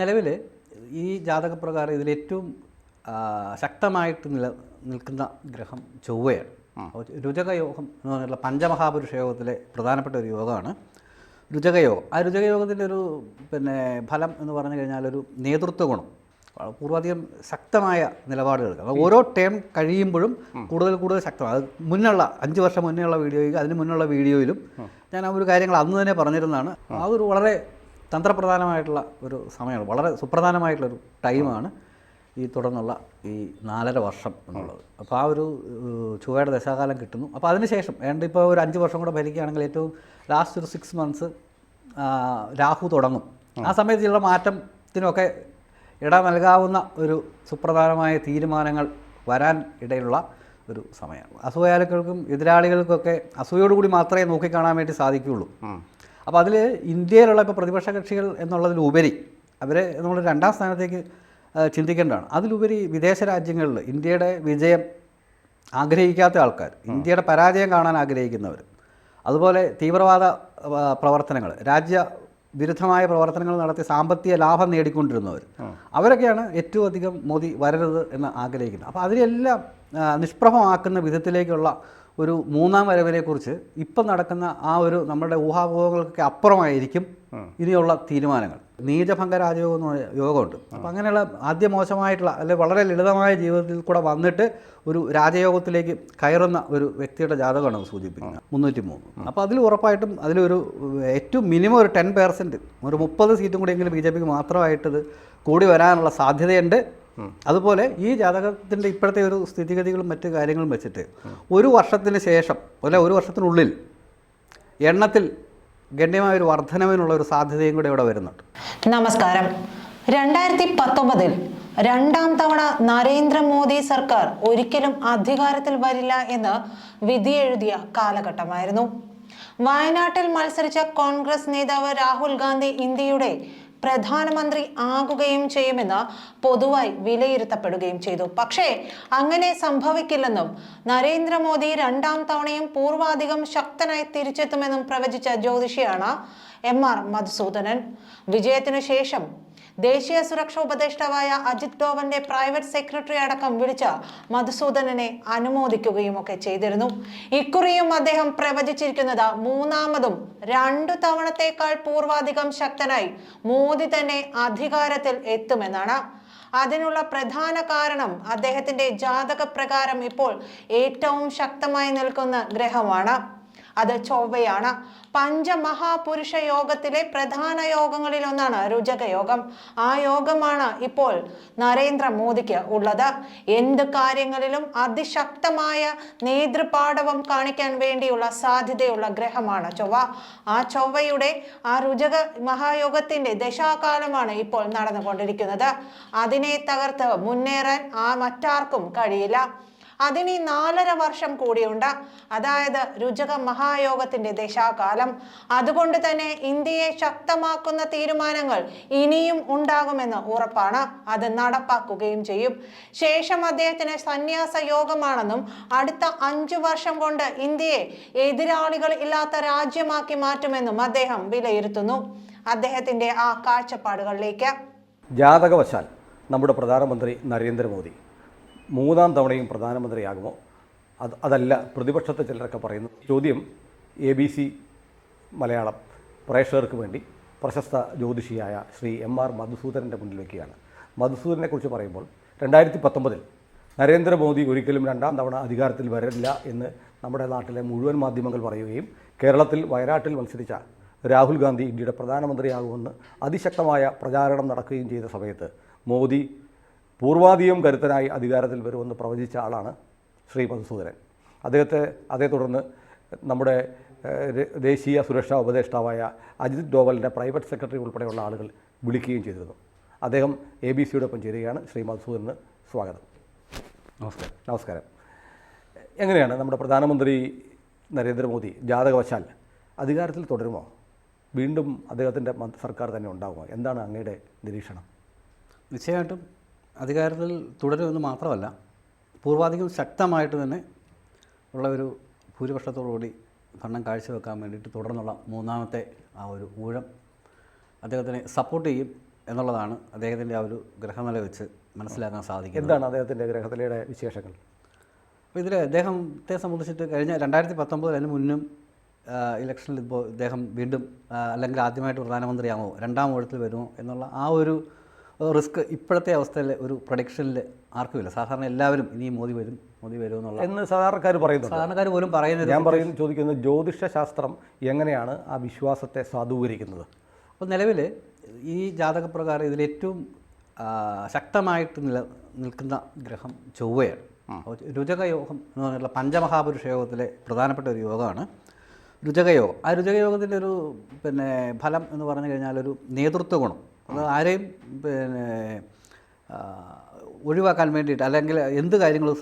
നിലവിൽ ഈ ജാതകപ്രകാരം ഇതിൽ ഏറ്റവും ശക്തമായിട്ട് നില നിൽക്കുന്ന ഗ്രഹം ചൊവ്വയാണ്. രുചകയോഗം രുചക യോഗം എന്ന് പറഞ്ഞിട്ടുള്ള പഞ്ചമഹാപുരുഷ യോഗത്തിലെ പ്രധാനപ്പെട്ട ഒരു യോഗമാണ്. രുചകയോഗം. ആ രുചകയോഗത്തിന്റെ ഒരു പിന്നെ ഫലം എന്ന് പറഞ്ഞു കഴിഞ്ഞാൽ ഒരു നേതൃത്വ ഗുണം പൂർവാധികം ശക്തമായ നിലപാടുകൾ ഓരോ ടേം കഴിയുമ്പോഴും കൂടുതൽ കൂടുതൽ ശക്തമാണ് അത് മുന്നുള്ള അഞ്ച് വർഷം മുന്നേയുള്ള വീഡിയോയിൽ അതിന് മുന്നുള്ള വീഡിയോയിലും ഞാൻ ആ ഒരു കാര്യങ്ങൾ അന്ന് തന്നെ പറഞ്ഞിരുന്നതാണ്. ആ ഒരു വളരെ തന്ത്രപ്രധാനമായിട്ടുള്ള ഒരു സമയമാണ്. വളരെ സുപ്രധാനമായിട്ടുള്ളൊരു ടൈമാണ് ഈ തുടർന്നുള്ള ഈ നാലര വർഷം എന്നുള്ളത്. അപ്പോൾ ആ ഒരു ചുവയുടെ ദശാകാലം കിട്ടുന്നു. അപ്പോൾ അതിനുശേഷം വേണ്ട ഇപ്പോൾ ഒരു അഞ്ച് വർഷം കൂടെ ഭരിക്കുകയാണെങ്കിൽ ഏറ്റവും ലാസ്റ്റ് ഒരു സിക്സ് മന്ത്സ് രാഹു തുടങ്ങും. ആ സമയത്ത് ചില മാറ്റത്തിനൊക്കെ ഇട നൽകാവുന്ന ഒരു സുപ്രധാനമായ തീരുമാനങ്ങൾ വരാൻ ഇടയുള്ള ഒരു സമയമാണ്. അസൂയാലുക്കൾക്കും എതിരാളികൾക്കൊക്കെ അസൂയോടുകൂടി മാത്രമേ നോക്കിക്കാണാൻ വേണ്ടി സാധിക്കുകയുള്ളൂ. അപ്പോൾ അതിൽ ഇന്ത്യയിലുള്ള ഇപ്പോൾ പ്രതിപക്ഷ കക്ഷികൾ എന്നുള്ളതിലുപരി അവരെ നമ്മൾ രണ്ടാം സ്ഥാനത്തേക്ക് ചിന്തിക്കേണ്ടതാണ്. അതിലുപരി വിദേശ രാജ്യങ്ങളിൽ ഇന്ത്യയുടെ വിജയം ആഗ്രഹിക്കാത്ത ആൾക്കാർ ഇന്ത്യയുടെ പരാജയം കാണാൻ ആഗ്രഹിക്കുന്നവർ അതുപോലെ തീവ്രവാദ പ്രവർത്തനങ്ങൾ രാജ്യ വിരുദ്ധമായ പ്രവർത്തനങ്ങൾ നടത്തി സാമ്പത്തിക ലാഭം നേടിക്കൊണ്ടിരുന്നവർ അവരൊക്കെയാണ് ഏറ്റവും അധികം മോദി വരരുത് എന്ന് ആഗ്രഹിക്കുന്നത്. അപ്പോൾ അതിനെല്ലാം നിഷ്പ്രഭമാക്കുന്ന വിധത്തിലേക്കുള്ള ഒരു മൂന്നാം വരവിനെക്കുറിച്ച് ഇപ്പം നടക്കുന്ന ആ ഒരു നമ്മുടെ ഊഹാപോഹങ്ങൾക്കൊക്കെ അപ്പുറമായിരിക്കും ഇനിയുള്ള തീരുമാനങ്ങൾ. നീചഭംഗ രാജയോഗം എന്ന് പറഞ്ഞ യോഗമുണ്ട്. അപ്പം അങ്ങനെയുള്ള ആദ്യ മോശമായിട്ടുള്ള അല്ലെങ്കിൽ വളരെ ലളിതമായ ജീവിതത്തിൽ കൂടെ വന്നിട്ട് ഒരു രാജയോഗത്തിലേക്ക് കയറുന്ന ഒരു വ്യക്തിയുടെ ജാതകമാണ് സൂചിപ്പിക്കുന്നത്. മുന്നൂറ്റി മൂന്ന് അപ്പോൾ അതിൽ ഉറപ്പായിട്ടും അതിലൊരു ഏറ്റവും മിനിമം ഒരു ടെൻ പെർസെന്റ് ഒരു മുപ്പത് സീറ്റും കൂടിയെങ്കിലും ബി ജെ പിക്ക് മാത്രമായിട്ടത് കൂടി വരാനുള്ള സാധ്യതയുണ്ട്. അതുപോലെ ഈ ജാതകത്തിന്റെ ഇപ്പോഴത്തെ ഒരു സ്ഥിതിഗതികളും മറ്റു കാര്യങ്ങളും വെച്ചിട്ട് ഒരു വർഷത്തിന് ശേഷം അല്ല ഒരു വർഷത്തിനുള്ളിൽ എണ്ണത്തിൽ ഗണ്യമായ ഒരു വർധനവിനുള്ള ഒരു സാധ്യതയും കൂടെ ഇവിടെ വരുന്നുണ്ട്. നമസ്കാരം. രണ്ടായിരത്തി പത്തൊമ്പതിൽ രണ്ടാം തവണ നരേന്ദ്രമോദി സർക്കാർ ഒരിക്കലും അധികാരത്തിൽ വരില്ല എന്ന് വിധിയെഴുതിയ കാലഘട്ടമായിരുന്നു. വയനാട്ടിൽ മത്സരിച്ച കോൺഗ്രസ് നേതാവ് രാഹുൽ ഗാന്ധി ഇന്ത്യയുടെ പ്രധാനമന്ത്രി ആകുകയും ചെയ്യുമെന്ന് പൊതുവായി വിലയിരുത്തപ്പെടുകയും ചെയ്തു. പക്ഷേ അങ്ങനെ സംഭവിക്കില്ലെന്നും നരേന്ദ്രമോദി രണ്ടാം തവണയും പൂർവാധികം ശക്തനായി തിരിച്ചെത്തുമെന്നും പ്രവചിച്ച ജ്യോതിഷിയാണ് എം ആർ മധുസൂദനൻ. വിജയത്തിനു ശേഷം ദേശീയ സുരക്ഷാ ഉപദേഷ്ടാവായ അജിത് ഡോവന്റെ പ്രൈവറ്റ് സെക്രട്ടറി അടക്കം വിളിച്ച് മധുസൂദനനെ അനുമോദിക്കുകയും ഒക്കെ ചെയ്തിരുന്നു. ഇക്കുറിയും അദ്ദേഹം പ്രവചിച്ചിരിക്കുന്നത് മൂന്നാമതും രണ്ടു തവണത്തേക്കാൾ പൂർവാധികം ശക്തനായി മോദി തന്നെ അധികാരത്തിൽ എത്തുമെന്നാണ്. അതിനുള്ള പ്രധാന കാരണം അദ്ദേഹത്തിന്റെ ജാതക പ്രകാരം ഇപ്പോൾ ഏറ്റവും ശക്തമായി നിൽക്കുന്ന ഗ്രഹമാണ്. അത് ചൊവ്വയാണ് പഞ്ചമഹാപുരുഷ യോഗത്തിലെ പ്രധാന യോഗങ്ങളിൽ ഒന്നാണ് രുചക യോഗം ആ യോഗമാണ് ഇപ്പോൾ നരേന്ദ്രമോദിക്ക് ഉള്ളത്. എന്ത് കാര്യങ്ങളിലും അതിശക്തമായ നേതൃപാടവം കാണിക്കാൻ വേണ്ടിയുള്ള സാധ്യതയുള്ള ഗ്രഹമാണ് ചൊവ്വ. ആ ചൊവ്വയുടെ ആ രുചക മഹായോഗത്തിന്റെ ദശാകാലമാണ് ഇപ്പോൾ നടന്നുകൊണ്ടിരിക്കുന്നത്. അതിനെ തകർത്ത് മുന്നേറാൻ ആ മറ്റാർക്കും കഴിയില്ല. അതിന് നാലര വർഷം കൂടിയുണ്ട്. അതായത് രുചക മഹായോഗത്തിന്റെ ദശാകാലം. അതുകൊണ്ട് തന്നെ ഇന്ത്യയെ ശക്തമാക്കുന്ന തീരുമാനങ്ങൾ ഇനിയും ഉണ്ടാകുമെന്ന് ഉറപ്പാണ്. അത് നടപ്പാക്കുകയും ചെയ്യും. ശേഷം അദ്ദേഹത്തിന് സന്യാസ യോഗമാണെന്നും അടുത്ത അഞ്ചു വർഷം കൊണ്ട് ഇന്ത്യയെ എതിരാളികൾ ഇല്ലാത്ത രാജ്യമാക്കി മാറ്റുമെന്നും അദ്ദേഹം വിലയിരുത്തുന്നു. അദ്ദേഹത്തിന്റെ ആ കാഴ്ചപ്പാടുകളിലേക്ക്. ജാതകവശാൽ നമ്മുടെ പ്രധാനമന്ത്രി നരേന്ദ്രമോദി മൂന്നാം തവണയും പ്രധാനമന്ത്രിയാകുമോ? അത് അതല്ല പ്രതിപക്ഷത്തെ ചിലരൊക്കെ പറയുന്നു. ചോദ്യം എ ബി സി മലയാളം പ്രേക്ഷകർക്ക് വേണ്ടി പ്രശസ്ത ജ്യോതിഷിയായ ശ്രീ എം ആർ മധുസൂദനന്റെ മുന്നിൽ വയ്ക്കുകയാണ് മധുസൂദനെക്കുറിച്ച് പറയുമ്പോൾ രണ്ടായിരത്തി പത്തൊമ്പതിൽ നരേന്ദ്രമോദി ഒരിക്കലും രണ്ടാം തവണ അധികാരത്തിൽ വരില്ല എന്ന് നമ്മുടെ നാട്ടിലെ മുഴുവൻ മാധ്യമങ്ങൾ പറയുകയും കേരളത്തിൽ വയനാട്ടിൽ മത്സരിച്ച രാഹുൽ ഗാന്ധി ഇന്ത്യയുടെ പ്രധാനമന്ത്രിയാകുമെന്ന് അതിശക്തമായ പ്രചാരണം നടക്കുകയും ചെയ്ത സമയത്ത് മോദി പൂർവാധികം കരുത്തനായി അധികാരത്തിൽ വരുമെന്ന് പ്രവചിച്ച ആളാണ് ശ്രീ മധുസൂദനൻ. അദ്ദേഹത്തെ അതേ തുടർന്ന് നമ്മുടെ ദേശീയ സുരക്ഷാ ഉപദേഷ്ടാവായ അജിത് ഡോവലിന്റെ പ്രൈവറ്റ് സെക്രട്ടറി ഉൾപ്പെടെയുള്ള ആളുകൾ വിളിക്കുകയും ചെയ്തിരുന്നു. അദ്ദേഹം എ ബി സിയുടെ ഒപ്പം ചേരുകയാണ്. ശ്രീ മധുസൂദനന് സ്വാഗതം. നമസ്കാരം. നമസ്കാരം. എങ്ങനെയാണ് നമ്മുടെ പ്രധാനമന്ത്രി നരേന്ദ്രമോദി ജാതകവശാൽ അധികാരത്തിൽ തുടരുമോ? വീണ്ടും അദ്ദേഹത്തിന്റെ സർക്കാർ തന്നെ ഉണ്ടാകുമോ എന്താണ് അങ്ങയുടെ നിരീക്ഷണം? നിശ്ചയമായിട്ടും അധികാരത്തിൽ തുടരുമെന്ന് മാത്രമല്ല പൂർവാധികം ശക്തമായിട്ട് തന്നെ ഉള്ള ഒരു ഭൂരിപക്ഷത്തോടുകൂടി ഭരണം കാഴ്ചവെക്കാൻ വേണ്ടിയിട്ട് തുടർന്നുള്ള മൂന്നാമത്തെ ആ ഒരു ഊഴം അദ്ദേഹത്തിനെ സപ്പോർട്ട് ചെയ്യും എന്നുള്ളതാണ് അദ്ദേഹത്തിന്റെ ആ ഒരു ഗ്രഹനില വെച്ച് മനസ്സിലാക്കാൻ സാധിക്കും എന്താണ് അദ്ദേഹത്തിന്റെ ഗ്രഹനിലയുടെ വിശേഷങ്ങൾ? അപ്പോൾ ഇതിൽ അദ്ദേഹത്തെ സംബന്ധിച്ചിട്ട് കഴിഞ്ഞ രണ്ടായിരത്തി പത്തൊമ്പതിൽ അതിന് മുന്നും ഇലക്ഷനിൽ ഇപ്പോൾ ഇദ്ദേഹം വീണ്ടും അല്ലെങ്കിൽ ആദ്യമായിട്ട് പ്രധാനമന്ത്രിയാകുമോ രണ്ടാം ഊഴത്തിൽ വരുമോ എന്നുള്ള ആ ഒരു റിസ്ക് ഇപ്പോഴത്തെ അവസ്ഥയിൽ ഒരു പ്രൊഡിക്ഷനിൽ ആർക്കുമില്ല സാധാരണ എല്ലാവരും ഇനി മോദി വരും മോദി വരും എന്നുള്ള എന്ന് സാധാരണക്കാർ പറയുന്നുണ്ട്. സാധാരണക്കാർ പോലും പറയുന്നത് ഞാൻ പറയുന്നു ചോദിക്കുന്നത് ജ്യോതിഷ ശാസ്ത്രം എങ്ങനെയാണ് ആ വിശ്വാസത്തെ സാധൂകരിക്കുന്നത്? അപ്പോൾ നിലവിൽ ഈ ജാതകപ്രകാരം ഇതിൽ ഏറ്റവും ശക്തമായിട്ട് നില നിൽക്കുന്ന ഗ്രഹം ചൊവ്വയാണ്. രുചകയോഗം എന്ന് പറഞ്ഞിട്ടുള്ള പഞ്ചമഹാപുരുഷ യോഗത്തിലെ പ്രധാനപ്പെട്ട ഒരു യോഗമാണ്. രുചകയോഗം. ആ രുചകയോഗത്തിന്റെ ഒരു പിന്നെ ഫലം എന്ന് പറഞ്ഞു കഴിഞ്ഞാൽ ഒരു നേതൃത്വ ഗുണം. അത് ആരെയും പിന്നെ ഒഴിവാക്കാൻ വേണ്ടിയിട്ട് അല്ലെങ്കിൽ എന്ത് കാര്യങ്ങളും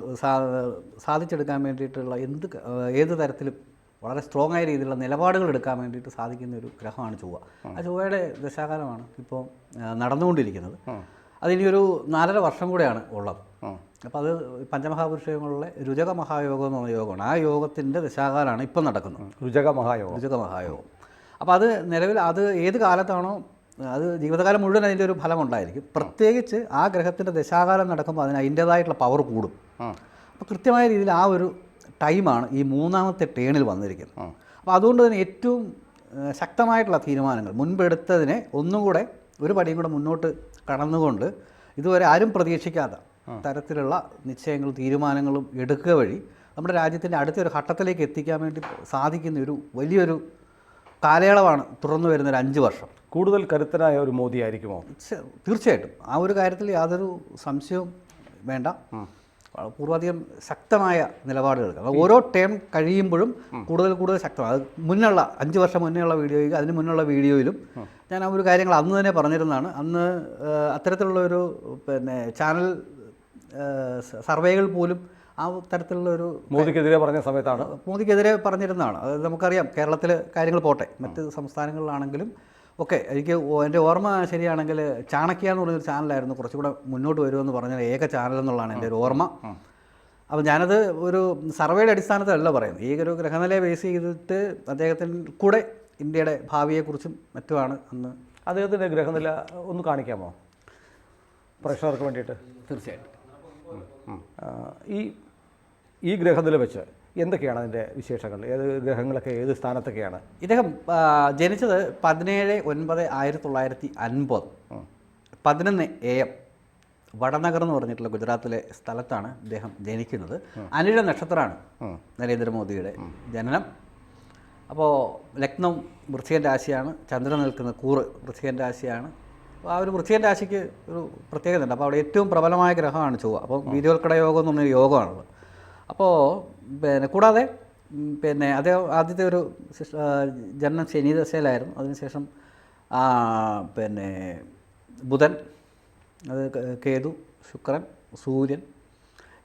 സാധിച്ചെടുക്കാൻ വേണ്ടിയിട്ടുള്ള എന്ത് ഏത് തരത്തിലും വളരെ സ്ട്രോങ് ആയ രീതിയിലുള്ള നിലപാടുകൾ എടുക്കാൻ വേണ്ടിയിട്ട് സാധിക്കുന്ന ഒരു ഗ്രഹമാണ് ചൊവ്വ. ആ ചൊവ്വയുടെ ദശാകാലമാണ് ഇപ്പോൾ നടന്നുകൊണ്ടിരിക്കുന്നത്. അതിനിയൊരു നാലര വർഷം കൂടെയാണ് ഉള്ളത്. അപ്പോൾ അത് പഞ്ചമഹാപുരുഷങ്ങളിലെ രുചക മഹായോഗം എന്ന് പറഞ്ഞ യോഗമാണ്. ആ യോഗത്തിന്റെ ദശാകാലമാണ് ഇപ്പം നടക്കുന്നത്. രുചക മഹായോഗം രുചക മഹായോഗം അപ്പോൾ അത് നിലവിൽ അത് ഏത് കാലത്താണോ അത് ജീവിതകാലം മുഴുവൻ അതിന്റെ ഒരു ഫലം ഉണ്ടായിരിക്കും പ്രത്യേകിച്ച് ആ ഗ്രഹത്തിന്റെ ദശാകാലം നടക്കുമ്പോൾ അതിന് അതിന്റേതായിട്ടുള്ള പവർ കൂടും. അപ്പോൾ കൃത്യമായ രീതിയിൽ ആ ഒരു ടൈമാണ് ഈ മൂന്നാമത്തെ ടേണിൽ വന്നിരിക്കുന്നത്. അപ്പോൾ അതുകൊണ്ട് തന്നെ ഏറ്റവും ശക്തമായിട്ടുള്ള തീരുമാനങ്ങൾ മുൻപെടുത്തതിനെ ഒന്നും കൂടെ ഒരു പടിയും കൂടെ മുന്നോട്ട് കടന്നുകൊണ്ട് ഇതുവരെ ആരും പ്രതീക്ഷിക്കാത്ത തരത്തിലുള്ള നിശ്ചയങ്ങളും തീരുമാനങ്ങളും എടുക്കുക വഴി നമ്മുടെ രാജ്യത്തിന്റെ അടുത്തൊരു ഘട്ടത്തിലേക്ക് എത്തിക്കാൻ വേണ്ടി സാധിക്കുന്ന ഒരു വലിയൊരു കാലയളവാണ് തുറന്നു വരുന്ന ഒരു അഞ്ച് വർഷം. കൂടുതൽ കരുത്തനായ ഒരു മോദി ആയിരിക്കുമോ തീർച്ചയായിട്ടും. ആ ഒരു കാര്യത്തിൽ യാതൊരു സംശയവും വേണ്ട. പൂർവാധികം ശക്തമായ നിലപാടുകൾ ഓരോ ടേം കഴിയുമ്പോഴും കൂടുതൽ കൂടുതൽ ശക്തമാണ് അത് മുന്നുള്ള അഞ്ച് വർഷം മുന്നേയുള്ള വീഡിയോയിൽ അതിന് മുന്നുള്ള വീഡിയോയിലും ഞാൻ ആ ഒരു കാര്യങ്ങൾ അന്ന് തന്നെ പറഞ്ഞിരുന്നതാണ്. അന്ന് അത്തരത്തിലുള്ള ഒരു പിന്നെ ചാനൽ സർവേകൾ പോലും ആ തരത്തിലുള്ള ഒരു മോദിക്കെതിരെ പറഞ്ഞ സമയത്താണ്. മോദിക്കെതിരെ പറഞ്ഞിരുന്നതാണ്. അത് നമുക്കറിയാം കേരളത്തിൽ കാര്യങ്ങൾ പോട്ടെ. മറ്റ് സംസ്ഥാനങ്ങളിലാണെങ്കിലും ഓക്കെ എനിക്ക് എന്റെ ഓർമ്മ ശരിയാണെങ്കിൽ ചാണക്യ എന്ന് പറഞ്ഞൊരു ചാനലായിരുന്നു. കുറച്ചുകൂടെ മുന്നോട്ട് വരുമെന്ന് പറഞ്ഞ ഏക ചാനൽ എന്നുള്ളതാണ് എന്റെ ഒരു ഓർമ്മ. അപ്പോൾ ഞാനത് ഒരു സർവേയുടെ അടിസ്ഥാനത്തിലല്ല പറയുന്നത്. ഈ ഒരു ഗ്രഹനിലയെ ബേസ് ചെയ്തിട്ട് അദ്ദേഹത്തിന് കൂടെ ഇന്ത്യയുടെ ഭാവിയെക്കുറിച്ചും മറ്റുമാണ് അന്ന്. അദ്ദേഹത്തിന്റെ ഗ്രഹനില ഒന്ന് കാണിക്കാമോ? പ്രേക്ഷകർക്ക് വേണ്ടിയിട്ട്. തീർച്ചയായിട്ടും. ഈ ഈ ഗ്രഹനില വെച്ച് എന്തൊക്കെയാണ് അതിന്റെ വിശേഷങ്ങൾ? ഏത് ഗ്രഹങ്ങളൊക്കെ ഏത് സ്ഥാനത്തൊക്കെയാണ്? ഇദ്ദേഹം ജനിച്ചത് പതിനേഴ് ഒൻപത് ആയിരത്തി തൊള്ളായിരത്തി അൻപത് പതിനൊന്ന് എ എം. വടനഗർ എന്ന് പറഞ്ഞിട്ടുള്ള ഗുജറാത്തിലെ സ്ഥലത്താണ് ഇദ്ദേഹം ജനിക്കുന്നത്. അനിഴ നക്ഷത്രമാണ് നരേന്ദ്രമോദിയുടെ ജനനം. അപ്പോൾ ലക്നൗ വൃശ്ചികൻ രാശിയാണ് ചന്ദ്രൻ നിൽക്കുന്ന കൂറ് വൃശ്ചികൻ രാശിയാണ്. അപ്പോൾ ആ ഒരു വൃശ്ചികൻ രാശിക്ക് ഒരു പ്രത്യേകത ഉണ്ട് അപ്പോൾ അവിടെ ഏറ്റവും പ്രബലമായ ഗ്രഹമാണ് ചൊവ്വ. അപ്പോൾ വീതികൾക്കട യോഗം എന്ന് പറഞ്ഞൊരു യോഗമാണുള്ളത്. അപ്പോൾ പിന്നെ കൂടാതെ പിന്നെ അദ്ദേഹം ആദ്യത്തെ ഒരു ജനനം ശനി ദശയിലായിരുന്നു അതിനുശേഷം പിന്നെ ബുധൻ അത് കേതു ശുക്രൻ സൂര്യൻ.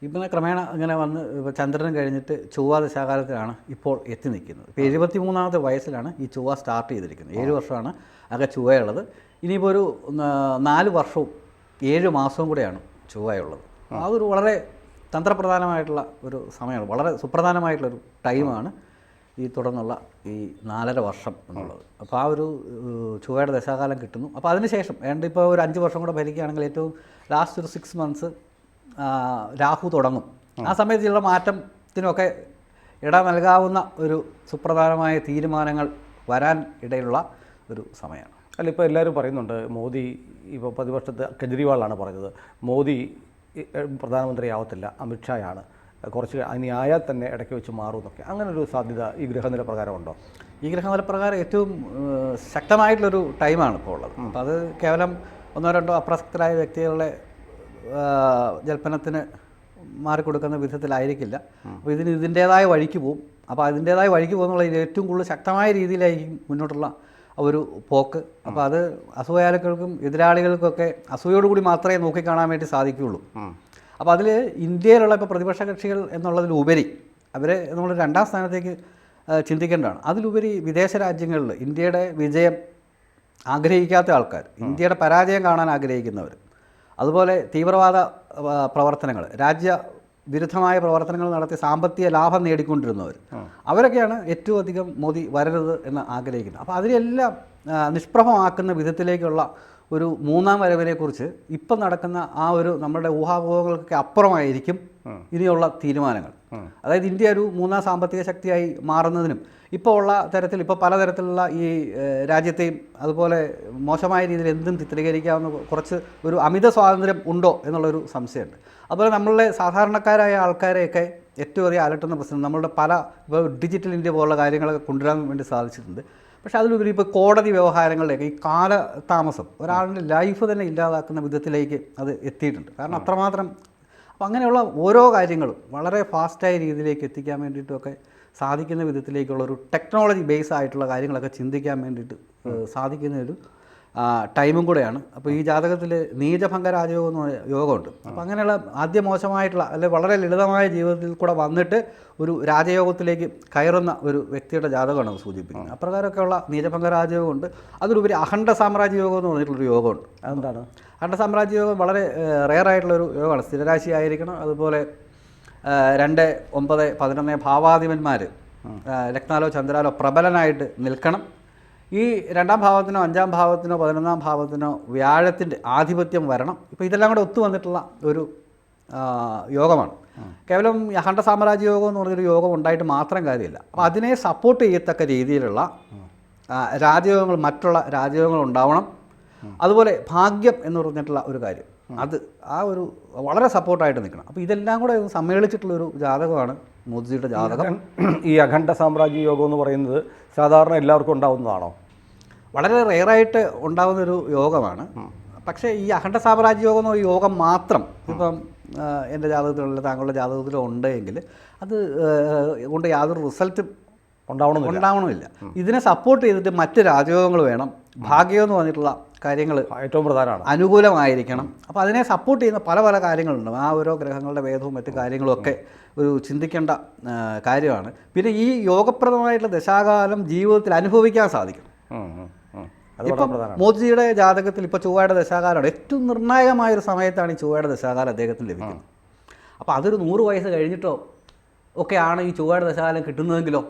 ഇപ്പം ക്രമേണ ഇങ്ങനെ വന്ന് ഇപ്പോൾ ചന്ദ്രൻ കഴിഞ്ഞിട്ട് ചൊവ്വ ദശാകാലത്തിലാണ് ഇപ്പോൾ എത്തി നിൽക്കുന്നത്. ഇപ്പോൾ എഴുപത്തി മൂന്നാമത്തെ വയസ്സിലാണ് ഈ ചൊവ്വ സ്റ്റാർട്ട് ചെയ്തിരിക്കുന്നത്. ഏഴ് വർഷമാണ് ആകെ ചൊവ്വയുള്ളത്. ഇനിയിപ്പോൾ ഒരു നാല് വർഷവും ഏഴ് മാസവും കൂടെയാണ് ചൊവ്വയുള്ളത്. ആ. ഒരു വളരെ തന്ത്രപ്രധാനമായിട്ടുള്ള ഒരു സമയമാണ്. വളരെ സുപ്രധാനമായിട്ടുള്ളൊരു ടൈമാണ് ഈ തുടർന്നുള്ള ഈ നാലര വർഷം എന്നുള്ളത്. അപ്പോൾ ആ ഒരു ചുവയുടെ ചൊവ്വയുടെ ദശാകാലം കിട്ടുന്നു. അപ്പോൾ അതിനുശേഷം ഏണ്ട ഇപ്പോൾ ഒരു അഞ്ച് വർഷം കൂടെ ഭരിക്കുകയാണെങ്കിൽ ഏറ്റവും ലാസ്റ്റ് ഒരു സിക്സ് മന്ത്സ് രാഹു തുടങ്ങും. ആ. സമയത്തുള്ള മാറ്റത്തിനൊക്കെ ഇട നൽകാവുന്ന ഒരു സുപ്രധാനമായ തീരുമാനങ്ങൾ വരാൻ ഇടയുള്ള ഒരു സമയമാണ്. അല്ല ഇപ്പോൾ എല്ലാവരും പറയുന്നുണ്ട് മോദി ഇപ്പോൾ പ്രതിപക്ഷത്ത് കെജ്രിവാളാണ് പറഞ്ഞത് മോദി പ്രധാനമന്ത്രിയാവത്തില്ല. അമിത്ഷായാണ് കുറച്ച് ഇനി ആയാൽ തന്നെ ഇടയ്ക്ക് വെച്ച് മാറും എന്നൊക്കെ അങ്ങനെ ഒരു സാധ്യത ഈ ഗ്രഹനില പ്രകാരമുണ്ടോ? ഈ ഗ്രഹനില പ്രകാരം ഏറ്റവും ശക്തമായിട്ടുള്ളൊരു ടൈമാണ് ഇപ്പോൾ ഉള്ളത്. അപ്പോൾ അത് കേവലം ഒന്നോ രണ്ടോ അപ്രസക്തരായ വ്യക്തികളുടെ ജൽപ്പനത്തിന് മാറിക്കൊടുക്കുന്ന വിധത്തിലായിരിക്കില്ല. അപ്പോൾ ഇതിന് ഇതിന്റേതായ വഴിക്ക് പോകും അപ്പോൾ അതിന്റേതായ വഴിക്ക് പോകുന്നുള്ള ഏറ്റവും കൂടുതൽ ശക്തമായ രീതിയിലായിരിക്കും മുന്നോട്ടുള്ള ഒരു പോക്ക്. അപ്പോൾ അത് അസൂയാലുക്കൾക്കും എതിരാളികൾക്കൊക്കെ അസൂയോടുകൂടി മാത്രമേ നോക്കിക്കാണാൻ വേണ്ടി സാധിക്കുകയുള്ളൂ. അപ്പോൾ അതിൽ ഇന്ത്യയിലുള്ള ഇപ്പോൾ പ്രതിപക്ഷ കക്ഷികൾ എന്നുള്ളതിലുപരി അവരെ നമ്മൾ രണ്ടാം സ്ഥാനത്തേക്ക് ചിന്തിക്കേണ്ടതാണ്. അതിലുപരി വിദേശ രാജ്യങ്ങളിൽ ഇന്ത്യയുടെ വിജയം ആഗ്രഹിക്കാത്ത ആൾക്കാർ ഇന്ത്യയുടെ പരാജയം കാണാൻ ആഗ്രഹിക്കുന്നവർ അതുപോലെ തീവ്രവാദ പ്രവർത്തനങ്ങൾ രാജ്യ വിരുദ്ധമായ പ്രവർത്തനങ്ങൾ നടത്തി സാമ്പത്തിക ലാഭം നേടിക്കൊണ്ടിരുന്നവർ. അവരൊക്കെയാണ് ഏറ്റവും അധികം മോദി വരരുത് എന്ന് ആഗ്രഹിക്കുന്നത്. അപ്പോൾ അതിനെല്ലാം നിഷ്പ്രഭമാക്കുന്ന വിധത്തിലേക്കുള്ള ഒരു മൂന്നാം വരവിനെക്കുറിച്ച് ഇപ്പം നടക്കുന്ന ആ ഒരു നമ്മുടെ ഊഹാപോഹങ്ങൾക്കൊക്കെ അപ്പുറമായിരിക്കും ഇനിയുള്ള തീരുമാനങ്ങൾ. അതായത് ഇന്ത്യ ഒരു മൂന്നാം സാമ്പത്തിക ശക്തിയായി മാറുന്നതിനും ഇപ്പോൾ ഉള്ള തരത്തിൽ ഇപ്പോൾ പലതരത്തിലുള്ള ഈ രാജ്യത്തെയും അതുപോലെ മോശമായ രീതിയിൽ എന്തും ചിത്രീകരിക്കാവുന്ന കുറച്ച് ഒരു അമിത സ്വാതന്ത്ര്യം ഉണ്ടോ എന്നുള്ളൊരു സംശയമുണ്ട്. അതുപോലെ നമ്മളുടെ സാധാരണക്കാരായ ആൾക്കാരെയൊക്കെ ഏറ്റവും അധികം അലട്ടുന്ന പ്രശ്നം നമ്മളുടെ പല ഇപ്പോൾ ഡിജിറ്റൽ ഇന്ത്യ പോലുള്ള കാര്യങ്ങളൊക്കെ കൊണ്ടുവരാൻ വേണ്ടി സാധിച്ചിട്ടുണ്ട്. പക്ഷേ അതിലുപരി ഇപ്പോൾ കോടതി വ്യവഹാരങ്ങളിലേക്ക് ഈ കാലതാമസം ഒരാളുടെ ലൈഫ് തന്നെ ഇല്ലാതാക്കുന്ന വിധത്തിലേക്ക് അത് എത്തിയിട്ടുണ്ട്. കാരണം അത്രമാത്രം അപ്പം അങ്ങനെയുള്ള ഓരോ കാര്യങ്ങളും വളരെ ഫാസ്റ്റായ രീതിയിലേക്ക് എത്തിക്കാൻ വേണ്ടിയിട്ടൊക്കെ സാധിക്കുന്ന വിധത്തിലേക്കുള്ള ഒരു ടെക്നോളജി ബേസ് ആയിട്ടുള്ള കാര്യങ്ങളൊക്കെ ചിന്തിക്കാൻ വേണ്ടിയിട്ട് സാധിക്കുന്ന ഒരു ടൈമും കൂടെയാണ്. അപ്പോൾ ഈ ജാതകത്തിൽ നീചഭംഗ രാജയോഗം എന്ന് പറയുന്ന യോഗമുണ്ട്. അപ്പോൾ അങ്ങനെയുള്ള ആദ്യ മോശമായിട്ടുള്ള അല്ലെങ്കിൽ വളരെ ലളിതമായ ജീവിതത്തിൽ കൂടെ വന്നിട്ട് ഒരു രാജയോഗത്തിലേക്ക് കയറുന്ന ഒരു വ്യക്തിയുടെ ജാതകമാണ് സൂചിപ്പിക്കുന്നത്. അപ്രകാരമൊക്കെയുള്ള നീചഭംഗ രാജയോഗമുണ്ട്. അതിലുപരി അഖണ്ഡ സാമ്രാജ്യ യോഗം എന്ന് പറഞ്ഞിട്ടുള്ളൊരു യോഗമുണ്ട്. അതെന്താണ്? അഖണ്ഡ സാമ്രാജ്യ യോഗം വളരെ റെയർ ആയിട്ടുള്ളൊരു യോഗമാണ്. സ്ഥിരരാശി ആയിരിക്കണം അതുപോലെ രണ്ട് ഒമ്പത് പതിനൊന്ന് ഭാവാധിപന്മാർ ലഗ്നാലോ ചന്ദ്രാലോ പ്രബലനായിട്ട് നിൽക്കണം. ഈ രണ്ടാം ഭാവത്തിനോ അഞ്ചാം ഭാവത്തിനോ പതിനൊന്നാം ഭാവത്തിനോ വ്യാഴത്തിന്റെ ആധിപത്യം വരണം. ഇപ്പോൾ ഇതെല്ലാം കൂടെ ഒത്തു വന്നിട്ടുള്ള ഒരു യോഗമാണ്. കേവലം അഖണ്ഡ സാമ്രാജ്യ യോഗം എന്ന് പറഞ്ഞൊരു യോഗം ഉണ്ടായിട്ട് മാത്രം കാര്യമില്ല. അപ്പോൾ അതിനെ സപ്പോർട്ട് ചെയ്യത്തക്ക രീതിയിലുള്ള രാജയോഗങ്ങൾ മറ്റുള്ള രാജയോഗങ്ങൾ ഉണ്ടാവണം. അതുപോലെ ഭാഗ്യം എന്ന് പറഞ്ഞിട്ടുള്ള ഒരു കാര്യം. അത് ആ ഒരു വളരെ സപ്പോർട്ടായിട്ട് നിൽക്കണം. അപ്പോൾ ഇതെല്ലാം കൂടെ സമ്മേളിച്ചിട്ടുള്ളൊരു ജാതകമാണ് മോദിജിയുടെ ജാതകം. ഈ അഖണ്ഡ സാമ്രാജ്യ യോഗം എന്ന് പറയുന്നത് സാധാരണ എല്ലാവർക്കും ഉണ്ടാവുന്നതാണോ? വളരെ റെയറായിട്ട് ഉണ്ടാകുന്ന ഒരു യോഗമാണ് പക്ഷേ ഈ അഖണ്ഡ സാമ്രാജ്യ യോഗം എന്ന യോഗം മാത്രം ഇപ്പം എന്റെ ജാതകത്തിലുള്ള താങ്കളുടെ ജാതകത്തിലോ ഉണ്ട് എങ്കിൽ അത് കൊണ്ട് യാതൊരു റിസൾട്ട് ഉണ്ടാവണമെന്നില്ല. ഉണ്ടാവണമില്ല. ഇതിനെ സപ്പോർട്ട് ചെയ്തിട്ട് മറ്റ് രാജയോഗങ്ങൾ വേണം. ഭാഗ്യം എന്ന് പറഞ്ഞിട്ടുള്ള കാര്യങ്ങൾ ഏറ്റവും പ്രധാനമാണ്. അനുകൂലമായിരിക്കണം. അപ്പോൾ അതിനെ സപ്പോർട്ട് ചെയ്യുന്ന പല പല കാര്യങ്ങളുണ്ട്. ആ ഓരോ ഗ്രഹങ്ങളുടെ വേദവും മറ്റു കാര്യങ്ങളും ഒക്കെ ഒരു ചിന്തിക്കേണ്ട കാര്യമാണ്. പിന്നെ ഈ യോഗപ്രദമായിട്ടുള്ള ദശാകാലം ജീവിതത്തിൽ അനുഭവിക്കാൻ സാധിക്കും. ഇപ്പം മോദിജിയുടെ ജാതകത്തിൽ ഇപ്പോൾ ചൊവ്വയുടെ ദശാകാലമാണ്. ഏറ്റവും നിർണായകമായ ഒരു സമയത്താണ് ഈ ചൊവ്വയുടെ ദശാകാലം അദ്ദേഹത്തിന് ലഭിക്കുന്നത്. അപ്പോൾ അതൊരു നൂറ് വയസ്സ് കഴിഞ്ഞിട്ടോ ഒക്കെയാണ് ഈ ചൊവ്വയുടെ ദശാകാലം കിട്ടുന്നതെങ്കിലോ.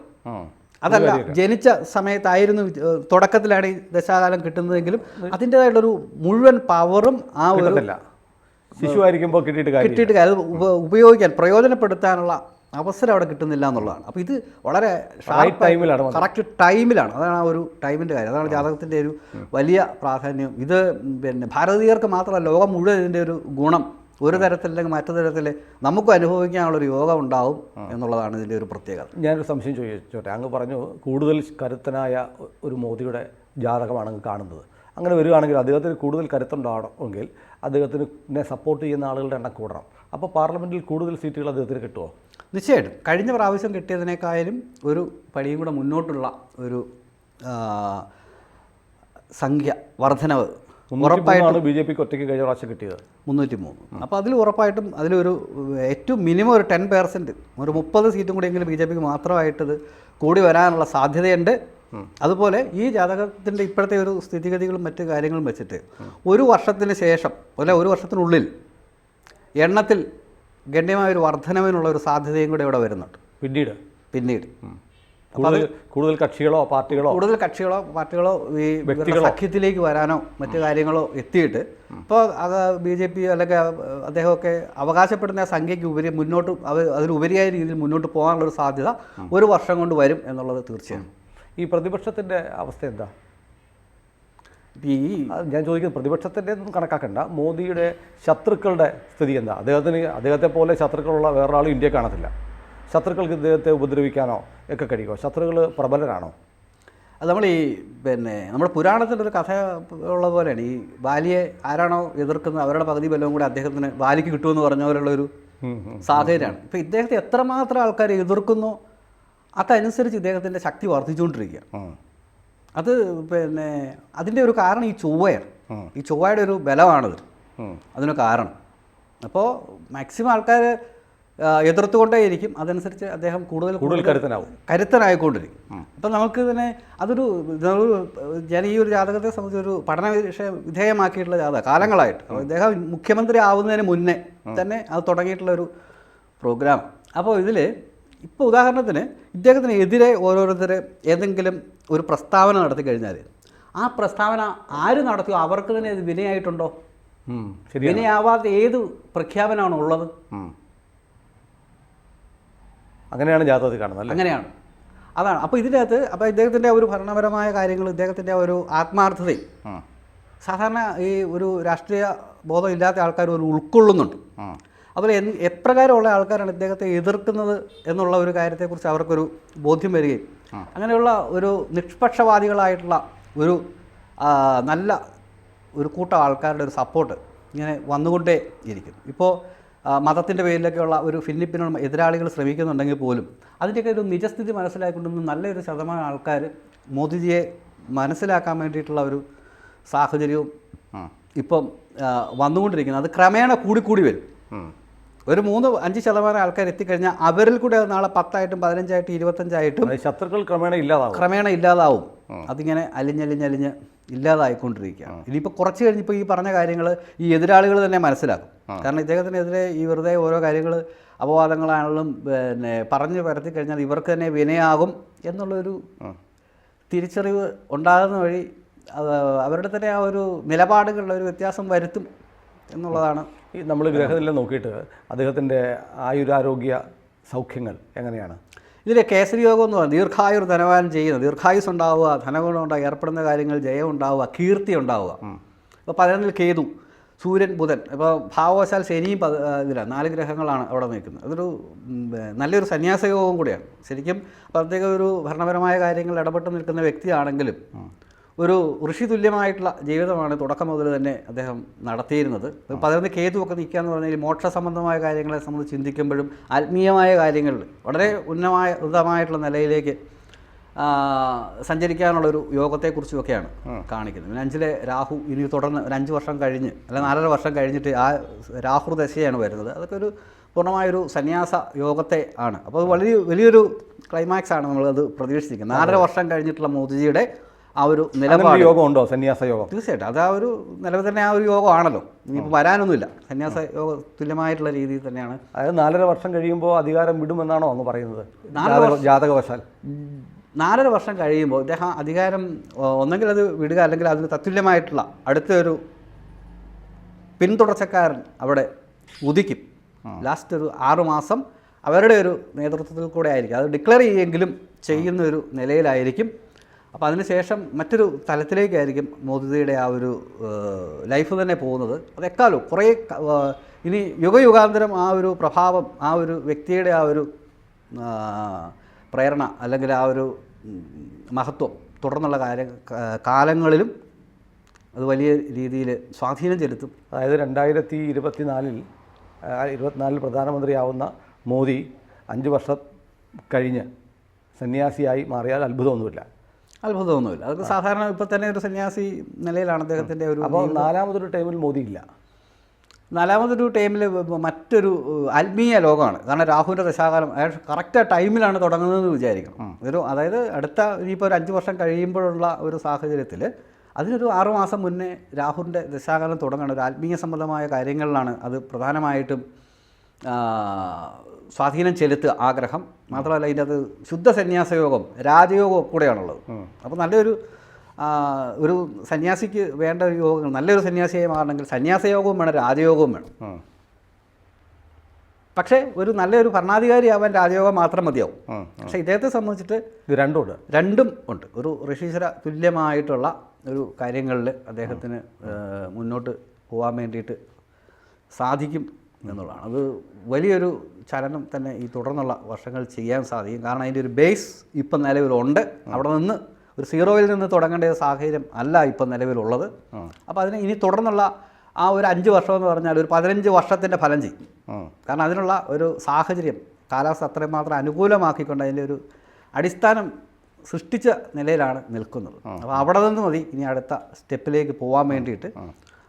അതല്ല ജനിച്ച സമയത്തായിരുന്നു തുടക്കത്തിലാണ് ഈ ദശാകാലം കിട്ടുന്നതെങ്കിലും അതിന്റെതായിട്ടുള്ളൊരു മുഴുവൻ പവറും ആ ഒരു ശിശു ശിശുവായിരിക്കുമ്പോൾ കിട്ടിയിട്ട് കിട്ടിയിട്ട് അത് ഉപ- ഉപയോഗിക്കാൻ പ്രയോജനപ്പെടുത്താനുള്ള അവസരം അവിടെ കിട്ടുന്നില്ല എന്നുള്ളതാണ്. അപ്പോൾ ഇത് വളരെ ടൈമിലാണ് കറക്റ്റ് ടൈമിലാണ് അതാണ് ആ ഒരു ടൈമിന്റെ കാര്യം. അതാണ് ജാതകത്തിന്റെ ഒരു വലിയ പ്രാധാന്യം. ഇത് പിന്നെ ഭാരതീയർക്ക് മാത്രമല്ല ലോകം മുഴുവൻ ഇതിന്റെ ഒരു ഗുണം. ഒരു തരത്തിലല്ലെങ്കിൽ മറ്റു തരത്തിൽ നമുക്ക് അനുഭവിക്കാനുള്ളൊരു യോഗം ഉണ്ടാവും എന്നുള്ളതാണ് ഇതിന്റെ ഒരു പ്രത്യേകത. ഞാനൊരു സംശയം ചോദിച്ചോട്ടെ? അങ്ങ് പറഞ്ഞു കൂടുതൽ കരുത്തനായ ഒരു മോദിയുടെ ജാതകമാണ് അങ്ങ് കാണുന്നത്. അങ്ങനെ വരികയാണെങ്കിൽ അദ്ദേഹത്തിന് കൂടുതൽ കരുത്തുണ്ടാവണമെങ്കിൽ അദ്ദേഹത്തിനെ സപ്പോർട്ട് ചെയ്യുന്ന ആളുകളുടെ എണ്ണം കൂടണം. അപ്പോൾ പാർലമെന്റിൽ കൂടുതൽ സീറ്റുകൾ അദ്ദേഹത്തിന് കിട്ടുമോ നിശ്ചയമായിട്ടും. കഴിഞ്ഞ പ്രാവശ്യം കിട്ടിയതിനേക്കാളും ഒരു പടിയും കൂടെ മുന്നോട്ടുള്ള ഒരു സംഖ്യ വർധനവ് ഉറപ്പായിട്ടാണ് ബി ജെ പിക്ക് ഒറ്റയ്ക്ക് കഴിഞ്ഞ പ്രാവശ്യം കിട്ടിയത്. മുന്നൂറ്റി മൂന്ന് അപ്പോൾ അതിൽ ഉറപ്പായിട്ടും അതിലൊരു ഏറ്റവും മിനിമം ഒരു ടെൻ പെർസെന്റ് ഒരു മുപ്പത് സീറ്റും കൂടിയെങ്കിലും ബി ജെ പിക്ക് മാത്രമായിട്ടത് കൂടി വരാനുള്ള സാധ്യതയുണ്ട്. അതുപോലെ ഈ ജാതകത്തിന്റെ ഇപ്പോഴത്തെ ഒരു സ്ഥിതിഗതികളും മറ്റു കാര്യങ്ങളും വെച്ചിട്ട് ഒരു വർഷത്തിന് ശേഷം അല്ലെ ഒരു വർഷത്തിനുള്ളിൽ എണ്ണത്തിൽ ഗണ്യമായ ഒരു വർധനവിനുള്ള ഒരു സാധ്യതയും കൂടെ ഇവിടെ വരുന്നുണ്ട്. പിന്നീട്? പിന്നീട്. കൂടുതൽ കൂടുതൽ കക്ഷികളോ പാർട്ടികളോ കൂടുതൽ കക്ഷികളോ പാർട്ടികളോ ഈ സഖ്യത്തിലേക്ക് വരാനോ മറ്റു കാര്യങ്ങളോ എത്തിയിട്ട് ഇപ്പോൾ അത് ബി ജെ പി അല്ലെങ്കിൽ അദ്ദേഹമൊക്കെ അവകാശപ്പെടുന്ന സംഖ്യയ്ക്ക് ഉപരി മുന്നോട്ട് അവർ അതിലുപരിയായ രീതിയിൽ മുന്നോട്ട് പോകാനുള്ളൊരു സാധ്യത ഒരു വർഷം കൊണ്ട് വരും എന്നുള്ളത് തീർച്ചയാണ്. ഈ പ്രതിപക്ഷത്തിന്റെ അവസ്ഥ എന്താ? ഈ ഞാൻ ചോദിക്കുന്നത് പ്രതിപക്ഷത്തിന്റെ ഒന്നും കണക്കാക്കണ്ട. മോദിയുടെ ശത്രുക്കളുടെ സ്ഥിതി എന്താ? അദ്ദേഹത്തിന് അദ്ദേഹത്തെ പോലെ ശത്രുക്കളുള്ള വേറൊരാളും ഇന്ത്യ കാണത്തില്ല. ശത്രുക്കൾക്ക് ഇദ്ദേഹത്തെ ഉപദ്രവിക്കാനോ ഒക്കെ കഴിയുമോ? ശത്രുക്കൾ പ്രബലരാണോ? അത് നമ്മൾ ഈ പിന്നെ നമ്മുടെ പുരാണത്തിന്റെ ഒരു കഥ ഉള്ള പോലെയാണ്. ഈ ബാലിയെ ആരാണോ എതിർക്കുന്നത് അവരുടെ പകുതി ബലവും കൂടി അദ്ദേഹത്തിന് ബാലിക്ക് കിട്ടുമെന്ന് പറഞ്ഞ ഒരു സാഹചര്യമാണ് ഇപ്പോൾ ഇദ്ദേഹത്തെ എത്രമാത്രം ആൾക്കാർ എതിർക്കുന്നു അതനുസരിച്ച് ഇദ്ദേഹത്തിന്റെ ശക്തി വർദ്ധിച്ചുകൊണ്ടിരിക്കുക. അത് പിന്നെ അതിന്റെ ഒരു കാരണം ഈ ചൊവ്വയാണ്. ഈ ചൊവ്വയുടെ ഒരു ബലമാണിത്. അതിന് കാരണം. അപ്പോൾ മാക്സിമം ആൾക്കാർ എതിർത്തുകൊണ്ടേയിരിക്കും. അതനുസരിച്ച് അദ്ദേഹം കൂടുതൽ കൂടുതൽ കരുത്തനാവും. കരുത്തനായിക്കൊണ്ടിരിക്കും. അപ്പം നമുക്ക് തന്നെ അതൊരു ഞാൻ ഈ ഒരു ജാതകത്തെ സംബന്ധിച്ച് ഒരു പഠന വിഷയം വിധേയമാക്കിയിട്ടുള്ള ജാതക കാലങ്ങളായിട്ട്. അദ്ദേഹം മുഖ്യമന്ത്രി ആവുന്നതിന് മുന്നേ തന്നെ അത് തുടങ്ങിയിട്ടുള്ള ഒരു പ്രോഗ്രാം അപ്പോൾ ഇതിൽ ഇപ്പോൾ ഉദാഹരണത്തിന് ഇദ്ദേഹത്തിന് എതിരെ ഓരോരുത്തർ ഏതെങ്കിലും ഒരു പ്രസ്താവന നടത്തി കഴിഞ്ഞാൽ ആ പ്രസ്താവന ആര് നടത്തിയോ അവർക്ക് തന്നെ ഇത് വിനയായിട്ടുണ്ടോ? വിനയാവാത്ത ഏത് പ്രഖ്യാപനമാണ് ഉള്ളത്. അങ്ങനെയാണ് ജാതകത്തിൽ കാണുന്നത് അങ്ങനെയാണ്. അതാണ്. അപ്പോൾ ഇതിനകത്ത് അപ്പോൾ ഇദ്ദേഹത്തിന്റെ ഒരു ഭരണപരമായ കാര്യങ്ങൾ ഇദ്ദേഹത്തിന്റെ ഒരു ആത്മാർത്ഥതയും സാധാരണ ഈ ഒരു രാഷ്ട്രീയ ബോധം ഇല്ലാത്ത ആൾക്കാർ ഒരു ഉൾക്കൊള്ളുന്നുണ്ട്. അതുപോലെ എപ്രകാരമുള്ള ആൾക്കാരാണ് ഇദ്ദേഹത്തെ എതിർക്കുന്നത് എന്നുള്ള ഒരു കാര്യത്തെക്കുറിച്ച് അവർക്കൊരു ബോധ്യം വരികയും അങ്ങനെയുള്ള ഒരു നിഷ്പക്ഷവാദികളായിട്ടുള്ള ഒരു നല്ല ഒരു കൂട്ടം ആൾക്കാരുടെ ഒരു സപ്പോർട്ട് ഇങ്ങനെ വന്നുകൊണ്ടേ ഇരിക്കുന്നു ഇപ്പോൾ മതത്തിന്റെ പേരിലൊക്കെയുള്ള ഒരു ഫിലിപ്പിനോട് എതിരാളികൾ ശ്രമിക്കുന്നുണ്ടെങ്കിൽ പോലും അതിന്റെയൊക്കെ ഒരു നിജസ്ഥിതി മനസ്സിലാക്കിക്കൊണ്ടൊന്നും നല്ലൊരു ശതമാനം ആൾക്കാർ മോദിജിയെ മനസ്സിലാക്കാൻ വേണ്ടിയിട്ടുള്ള ഒരു സാഹചര്യവും ഇപ്പം വന്നുകൊണ്ടിരിക്കുന്നത് അത് ക്രമേണ കൂടിക്കൂടി വരും. ഒരു മൂന്ന് അഞ്ച് ശതമാനം ആൾക്കാർ എത്തിക്കഴിഞ്ഞാൽ അവരിൽ കൂടെ നാളെ പത്തായിട്ടും പതിനഞ്ചായിട്ടും ഇരുപത്തഞ്ചായിട്ടും ശത്രുക്കൾ ക്രമേണ ഇല്ലാതാവും. ക്രമേണ ഇല്ലാതാവും. അതിങ്ങനെ അലിഞ്ഞലിഞ്ഞലിഞ്ഞ് ഇല്ലാതായിക്കൊണ്ടിരിക്കുകയാണ് ഇനിയിപ്പോൾ കുറച്ച് കഴിഞ്ഞിപ്പോൾ ഈ പറഞ്ഞ കാര്യങ്ങൾ ഈ എതിരാളികൾ തന്നെ മനസ്സിലാക്കും. കാരണം ഇദ്ദേഹത്തിനെതിരെ ഈ വെറുതെ ഓരോ കാര്യങ്ങൾ അപവാദങ്ങളാണെങ്കിലും പിന്നെ പറഞ്ഞു പരത്തി കഴിഞ്ഞാൽ ഇവർക്ക് തന്നെ വിനയാകും എന്നുള്ളൊരു തിരിച്ചറിവ് ഉണ്ടാകുന്ന വഴി അവരുടെ തന്നെ ആ ഒരു നിലപാടുകളിൽ ഒരു വ്യത്യാസം വരുത്തും എന്നുള്ളതാണ്. ഈ നമ്മൾ ഗ്രഹനില നോക്കിയിട്ട് അദ്ദേഹത്തിന്റെ ആയുരാരോഗ്യ സൗഖ്യങ്ങൾ എങ്ങനെയാണ്? ഇതിലെ കേസരി യോഗം എന്ന് പറയുന്നത് ദീർഘായുർ ധനവാൻ ചെയ്യുന്നത് ദീർഘായുസ് ഉണ്ടാവുക ധനഗുണം ഉണ്ടാവുക ഏർപ്പെടുന്ന കാര്യങ്ങൾ ജയം ഉണ്ടാവുക കീർത്തി ഉണ്ടാവുക. അപ്പോൾ പതിനൊന്നിൽ കേതു സൂര്യൻ ബുധൻ. ഇപ്പോൾ ഭാവവശാൽ ശനിയും ഇതിലാണ് നാല് ഗ്രഹങ്ങളാണ് അവിടെ നിൽക്കുന്നത്. അതൊരു നല്ലൊരു സന്യാസയോഗവും കൂടിയാണ്. ശരിക്കും പ്രത്യേക ഒരു ഭരണപരമായ കാര്യങ്ങൾ ഇടപെട്ട് നിൽക്കുന്ന വ്യക്തിയാണെങ്കിലും ഒരു ഋഷി തുല്യമായിട്ടുള്ള ജീവിതമാണ് തുടക്കം മുതൽ തന്നെ അദ്ദേഹം നടത്തിയിരുന്നത്. പതിനൊന്ന് കേതുവൊക്കെ നിൽക്കുക എന്ന് പറഞ്ഞാൽ മോക്ഷ സംബന്ധമായ കാര്യങ്ങളെ സംബന്ധിച്ച് ചിന്തിക്കുമ്പോഴും ആത്മീയമായ കാര്യങ്ങളിൽ വളരെ ഉന്നമായ ഉന്നതമായിട്ടുള്ള നിലയിലേക്ക് സഞ്ചരിക്കാനുള്ള ഒരു യോഗത്തെക്കുറിച്ചുമൊക്കെയാണ് കാണിക്കുന്നത്. പിന്നെ അഞ്ചിലെ രാഹു ഇനി തുടർന്ന് ഒരു അഞ്ച് വർഷം കഴിഞ്ഞ് അല്ല നാലര വർഷം കഴിഞ്ഞിട്ട് ആ രാഹു ദശയാണ് വരുന്നത്. അതൊക്കെ ഒരു പൂർണമായൊരു സന്യാസ യോഗത്തെ ആണ്. അപ്പോൾ അത് വലിയ വലിയൊരു ക്ലൈമാക്സ് ആണ് നമ്മളത് പ്രതീക്ഷിച്ചിരിക്കുന്നത് നാലര വർഷം കഴിഞ്ഞിട്ടുള്ള മോദിജിയുടെ ആ ഒരു നിലപാട്. യോഗം ഉണ്ടോ സന്യാസ യോഗം? തീർച്ചയായിട്ടും. അത് ആ ഒരു നിലവിൽ തന്നെ ആ ഒരു യോഗമാണല്ലോ. ഇനിയിപ്പോൾ വരാനൊന്നുമില്ല. സന്യാസ യോഗ തുല്യമായിട്ടുള്ള രീതിയിൽ തന്നെയാണ്. അതായത് നാലര വർഷം കഴിയുമ്പോൾ അധികാരം വിടുമെന്നാണോ അങ്ങ് പറയുന്നത്? ജാതകവശാൽ. നാലര വർഷം കഴിയുമ്പോൾ ഇദ്ദേഹം അധികാരം ഒന്നെങ്കിൽ അത് വിടുക അല്ലെങ്കിൽ അതിന് തത്തുല്യമായിട്ടുള്ള അടുത്തൊരു പിന്തുടർച്ചക്കാരൻ അവിടെ ഉദിക്കും. ലാസ്റ്റ് ഒരു ആറുമാസം അവരുടെ ഒരു നേതൃത്വത്തിൽ കൂടെ ആയിരിക്കും. അത് ഡിക്ലെയർ ചെയ്യുമെങ്കിലും ചെയ്യുന്ന ഒരു നിലയിലായിരിക്കും. അപ്പോൾ അതിനുശേഷം മറ്റൊരു തലത്തിലേക്കായിരിക്കും മോദിജിയുടെ ആ ഒരു ലൈഫ് തന്നെ പോകുന്നത്. അത് എക്കാലവും കുറേ ഇനി യുഗയുഗാന്തരം ആ ഒരു പ്രഭാവം ആ ഒരു വ്യക്തിയുടെ ആ ഒരു പ്രേരണ അല്ലെങ്കിൽ ആ ഒരു മഹത്വം തുടർന്നുള്ള കാര്യ കാലങ്ങളിലും അത് വലിയ രീതിയിൽ സ്വാധീനം ചെലുത്തും. അതായത് രണ്ടായിരത്തി ഇരുപത്തിനാലിൽ ഇരുപത്തിനാലിൽ പ്രധാനമന്ത്രിയാവുന്ന മോദി അഞ്ച് വർഷം കഴിഞ്ഞ് സന്യാസിയായി മാറിയാൽ അത്ഭുതമൊന്നുമില്ല. അത്ഭുതമൊന്നുമില്ല. അതൊക്കെ സാധാരണ ഇപ്പോൾ തന്നെ ഒരു സന്യാസി നിലയിലാണ് അദ്ദേഹത്തിന്റെ ഒരു അപ്പോൾ നാലാമതൊരു ടൈമിൽ മോദി ഇല്ല നാലാമതൊരു ടൈമിൽ മറ്റൊരു ആത്മീയ ലോകമാണ്. കാരണം രാഹുവിന്റെ ദശാകാലം അയാൾ കറക്റ്റ് ടൈമിലാണ് തുടങ്ങുന്നതെന്ന് വിചാരിക്കണം. ഒരു അതായത് അടുത്ത ഇനിയിപ്പോൾ ഒരു അഞ്ച് വർഷം കഴിയുമ്പോഴുള്ള ഒരു സാഹചര്യത്തിൽ അതിനൊരു ആറുമാസം മുന്നേ രാഹുവിന്റെ ദശാകാലം തുടങ്ങണം ഒരു ആത്മീയ സംബന്ധമായ കാര്യങ്ങളിലാണ് അത് പ്രധാനമായിട്ടും സ്വാധീനം ചെലുത്തുക ആഗ്രഹം. മാത്രമല്ല ഇതിന്റെ അത് ശുദ്ധ സന്യാസയോഗം രാജയോഗം കൂടെയാണുള്ളത്. അപ്പോൾ നല്ലൊരു ഒരു സന്യാസിക്ക് വേണ്ട ഒരു യോഗം നല്ലൊരു സന്യാസിയായി മാറണമെങ്കിൽ സന്യാസയോഗവും വേണം രാജയോഗവും വേണം. പക്ഷേ ഒരു നല്ലൊരു ഭരണാധികാരി ഭരണാധികാരിയാവാൻ രാജയോഗം മാത്രം മതിയാവും. പക്ഷെ പക്ഷേ ഇദ്ദേഹത്തെ സംബന്ധിച്ചിട്ട് രണ്ടും ഉണ്ട്. രണ്ടും ഉണ്ട്. ഒരു ഋഷീശ്വര തുല്യമായിട്ടുള്ള ഒരു കാര്യങ്ങളിൽ അദ്ദേഹത്തിന് മുന്നോട്ട് പോകാൻ വേണ്ടിയിട്ട് സാധിക്കും എന്നുള്ളതാണ്. അത് വലിയൊരു ചലനം തന്നെ ഈ തുടർന്നുള്ള വർഷങ്ങൾ ചെയ്യാൻ സാധിക്കും. കാരണം അതിന്റെ ഒരു ബേസ് ഇപ്പം നിലവിലുണ്ട്. അവിടെ നിന്ന് ഒരു സീറോയിൽ നിന്ന് തുടങ്ങേണ്ട സാഹചര്യം അല്ല ഇപ്പം നിലവിലുള്ളത്. അപ്പോൾ അതിന് ഇനി തുടർന്നുള്ള ആ ഒരു അഞ്ച് വർഷം എന്ന് പറഞ്ഞാൽ ഒരു പതിനഞ്ച് വർഷത്തിന്റെ ഫലം ചെയ്യും. കാരണം അതിനുള്ള ഒരു സാഹചര്യം കാലാവസ്ഥ അത്രയും മാത്രം അനുകൂലമാക്കിക്കൊണ്ട് അതിന്റെ ഒരു അടിസ്ഥാനം സൃഷ്ടിച്ച നിലയിലാണ് നിൽക്കുന്നത്. അപ്പോൾ അവിടെ നിന്ന് മതി. ഇനി അടുത്ത സ്റ്റെപ്പിലേക്ക് പോകാൻ വേണ്ടിയിട്ട്.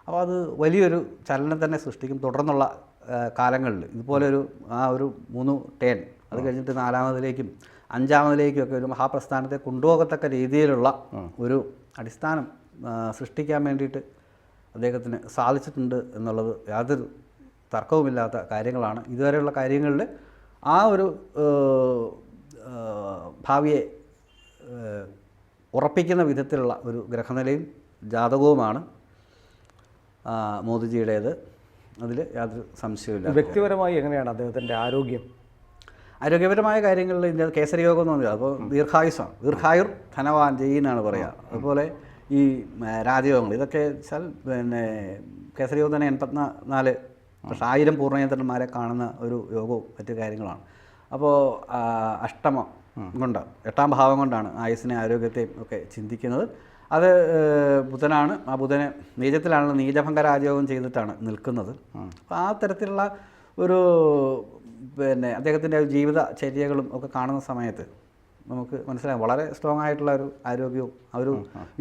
അപ്പോൾ അത് വലിയൊരു ചലനം തന്നെ സൃഷ്ടിക്കും. തുടർന്നുള്ള കാലങ്ങളിൽ. ഇതുപോലൊരു ആ ഒരു മൂന്ന് ടേൺ അത് കഴിഞ്ഞിട്ട് നാലാമതിലേക്കും അഞ്ചാമതിലേക്കും ഒക്കെ ഒരു മഹാപ്രസ്ഥാനത്തെ കൊണ്ടുപോകത്തക്ക രീതിയിലുള്ള ഒരു അടിസ്ഥാനം സൃഷ്ടിക്കാൻ വേണ്ടിയിട്ട് അദ്ദേഹത്തിന് സാധിച്ചിട്ടുണ്ട് എന്നുള്ളത് യാതൊരു തർക്കവുമില്ലാത്ത കാര്യങ്ങളാണ്. ഇതുവരെയുള്ള കാര്യങ്ങളിൽ ആ ഒരു ഭാവിയെ ഉറപ്പിക്കുന്ന വിധത്തിലുള്ള ഒരു ഗ്രഹനിലയും ജാതകവുമാണ് മോദിജിയുടേത്. അതിൽ യാതൊരു സംശയമില്ല വ്യക്തിപരമായി എങ്ങനെയാണ് അദ്ദേഹത്തിന്റെ ആരോഗ്യം? ആരോഗ്യപരമായ കാര്യങ്ങളിൽ ഇന്ത്യ കേസരി യോഗം എന്ന് പറഞ്ഞാൽ അപ്പോൾ ദീർഘായുസാണ്. ദീർഘായുർ ധനവാൻ ചെയ്യുന്നതാണ് പറയുക. അതുപോലെ ഈ രാജയോഗങ്ങൾ. ഇതൊക്കെ വെച്ചാൽ പിന്നെ കേസരി യോഗം തന്നെ എൺപത്തിനാ നാല് പക്ഷേ ആയിരം പൂർണയന്ത്രന്മാരെ കാണുന്ന ഒരു യോഗവും മറ്റു കാര്യങ്ങളാണ്. അപ്പോൾ അഷ്ടമം കൊണ്ട് എട്ടാം ഭാവം കൊണ്ടാണ് ആയുസിനെ ആരോഗ്യത്തെയും ഒക്കെ ചിന്തിക്കുന്നത്. അത് ബുധനാണ്. ആ ബുധനെ നീജത്തിലാണല്ലോ നീജഭംഗരാജയോഗം ചെയ്തിട്ടാണ് നിൽക്കുന്നത്. അപ്പോൾ ആ തരത്തിലുള്ള ഒരു പിന്നെ അദ്ദേഹത്തിന്റെ ജീവിത ചര്യകളും ഒക്കെ കാണുന്ന സമയത്ത് നമുക്ക് മനസ്സിലാകും. വളരെ സ്ട്രോങ് ആയിട്ടുള്ള ഒരു ആരോഗ്യവും ആ ഒരു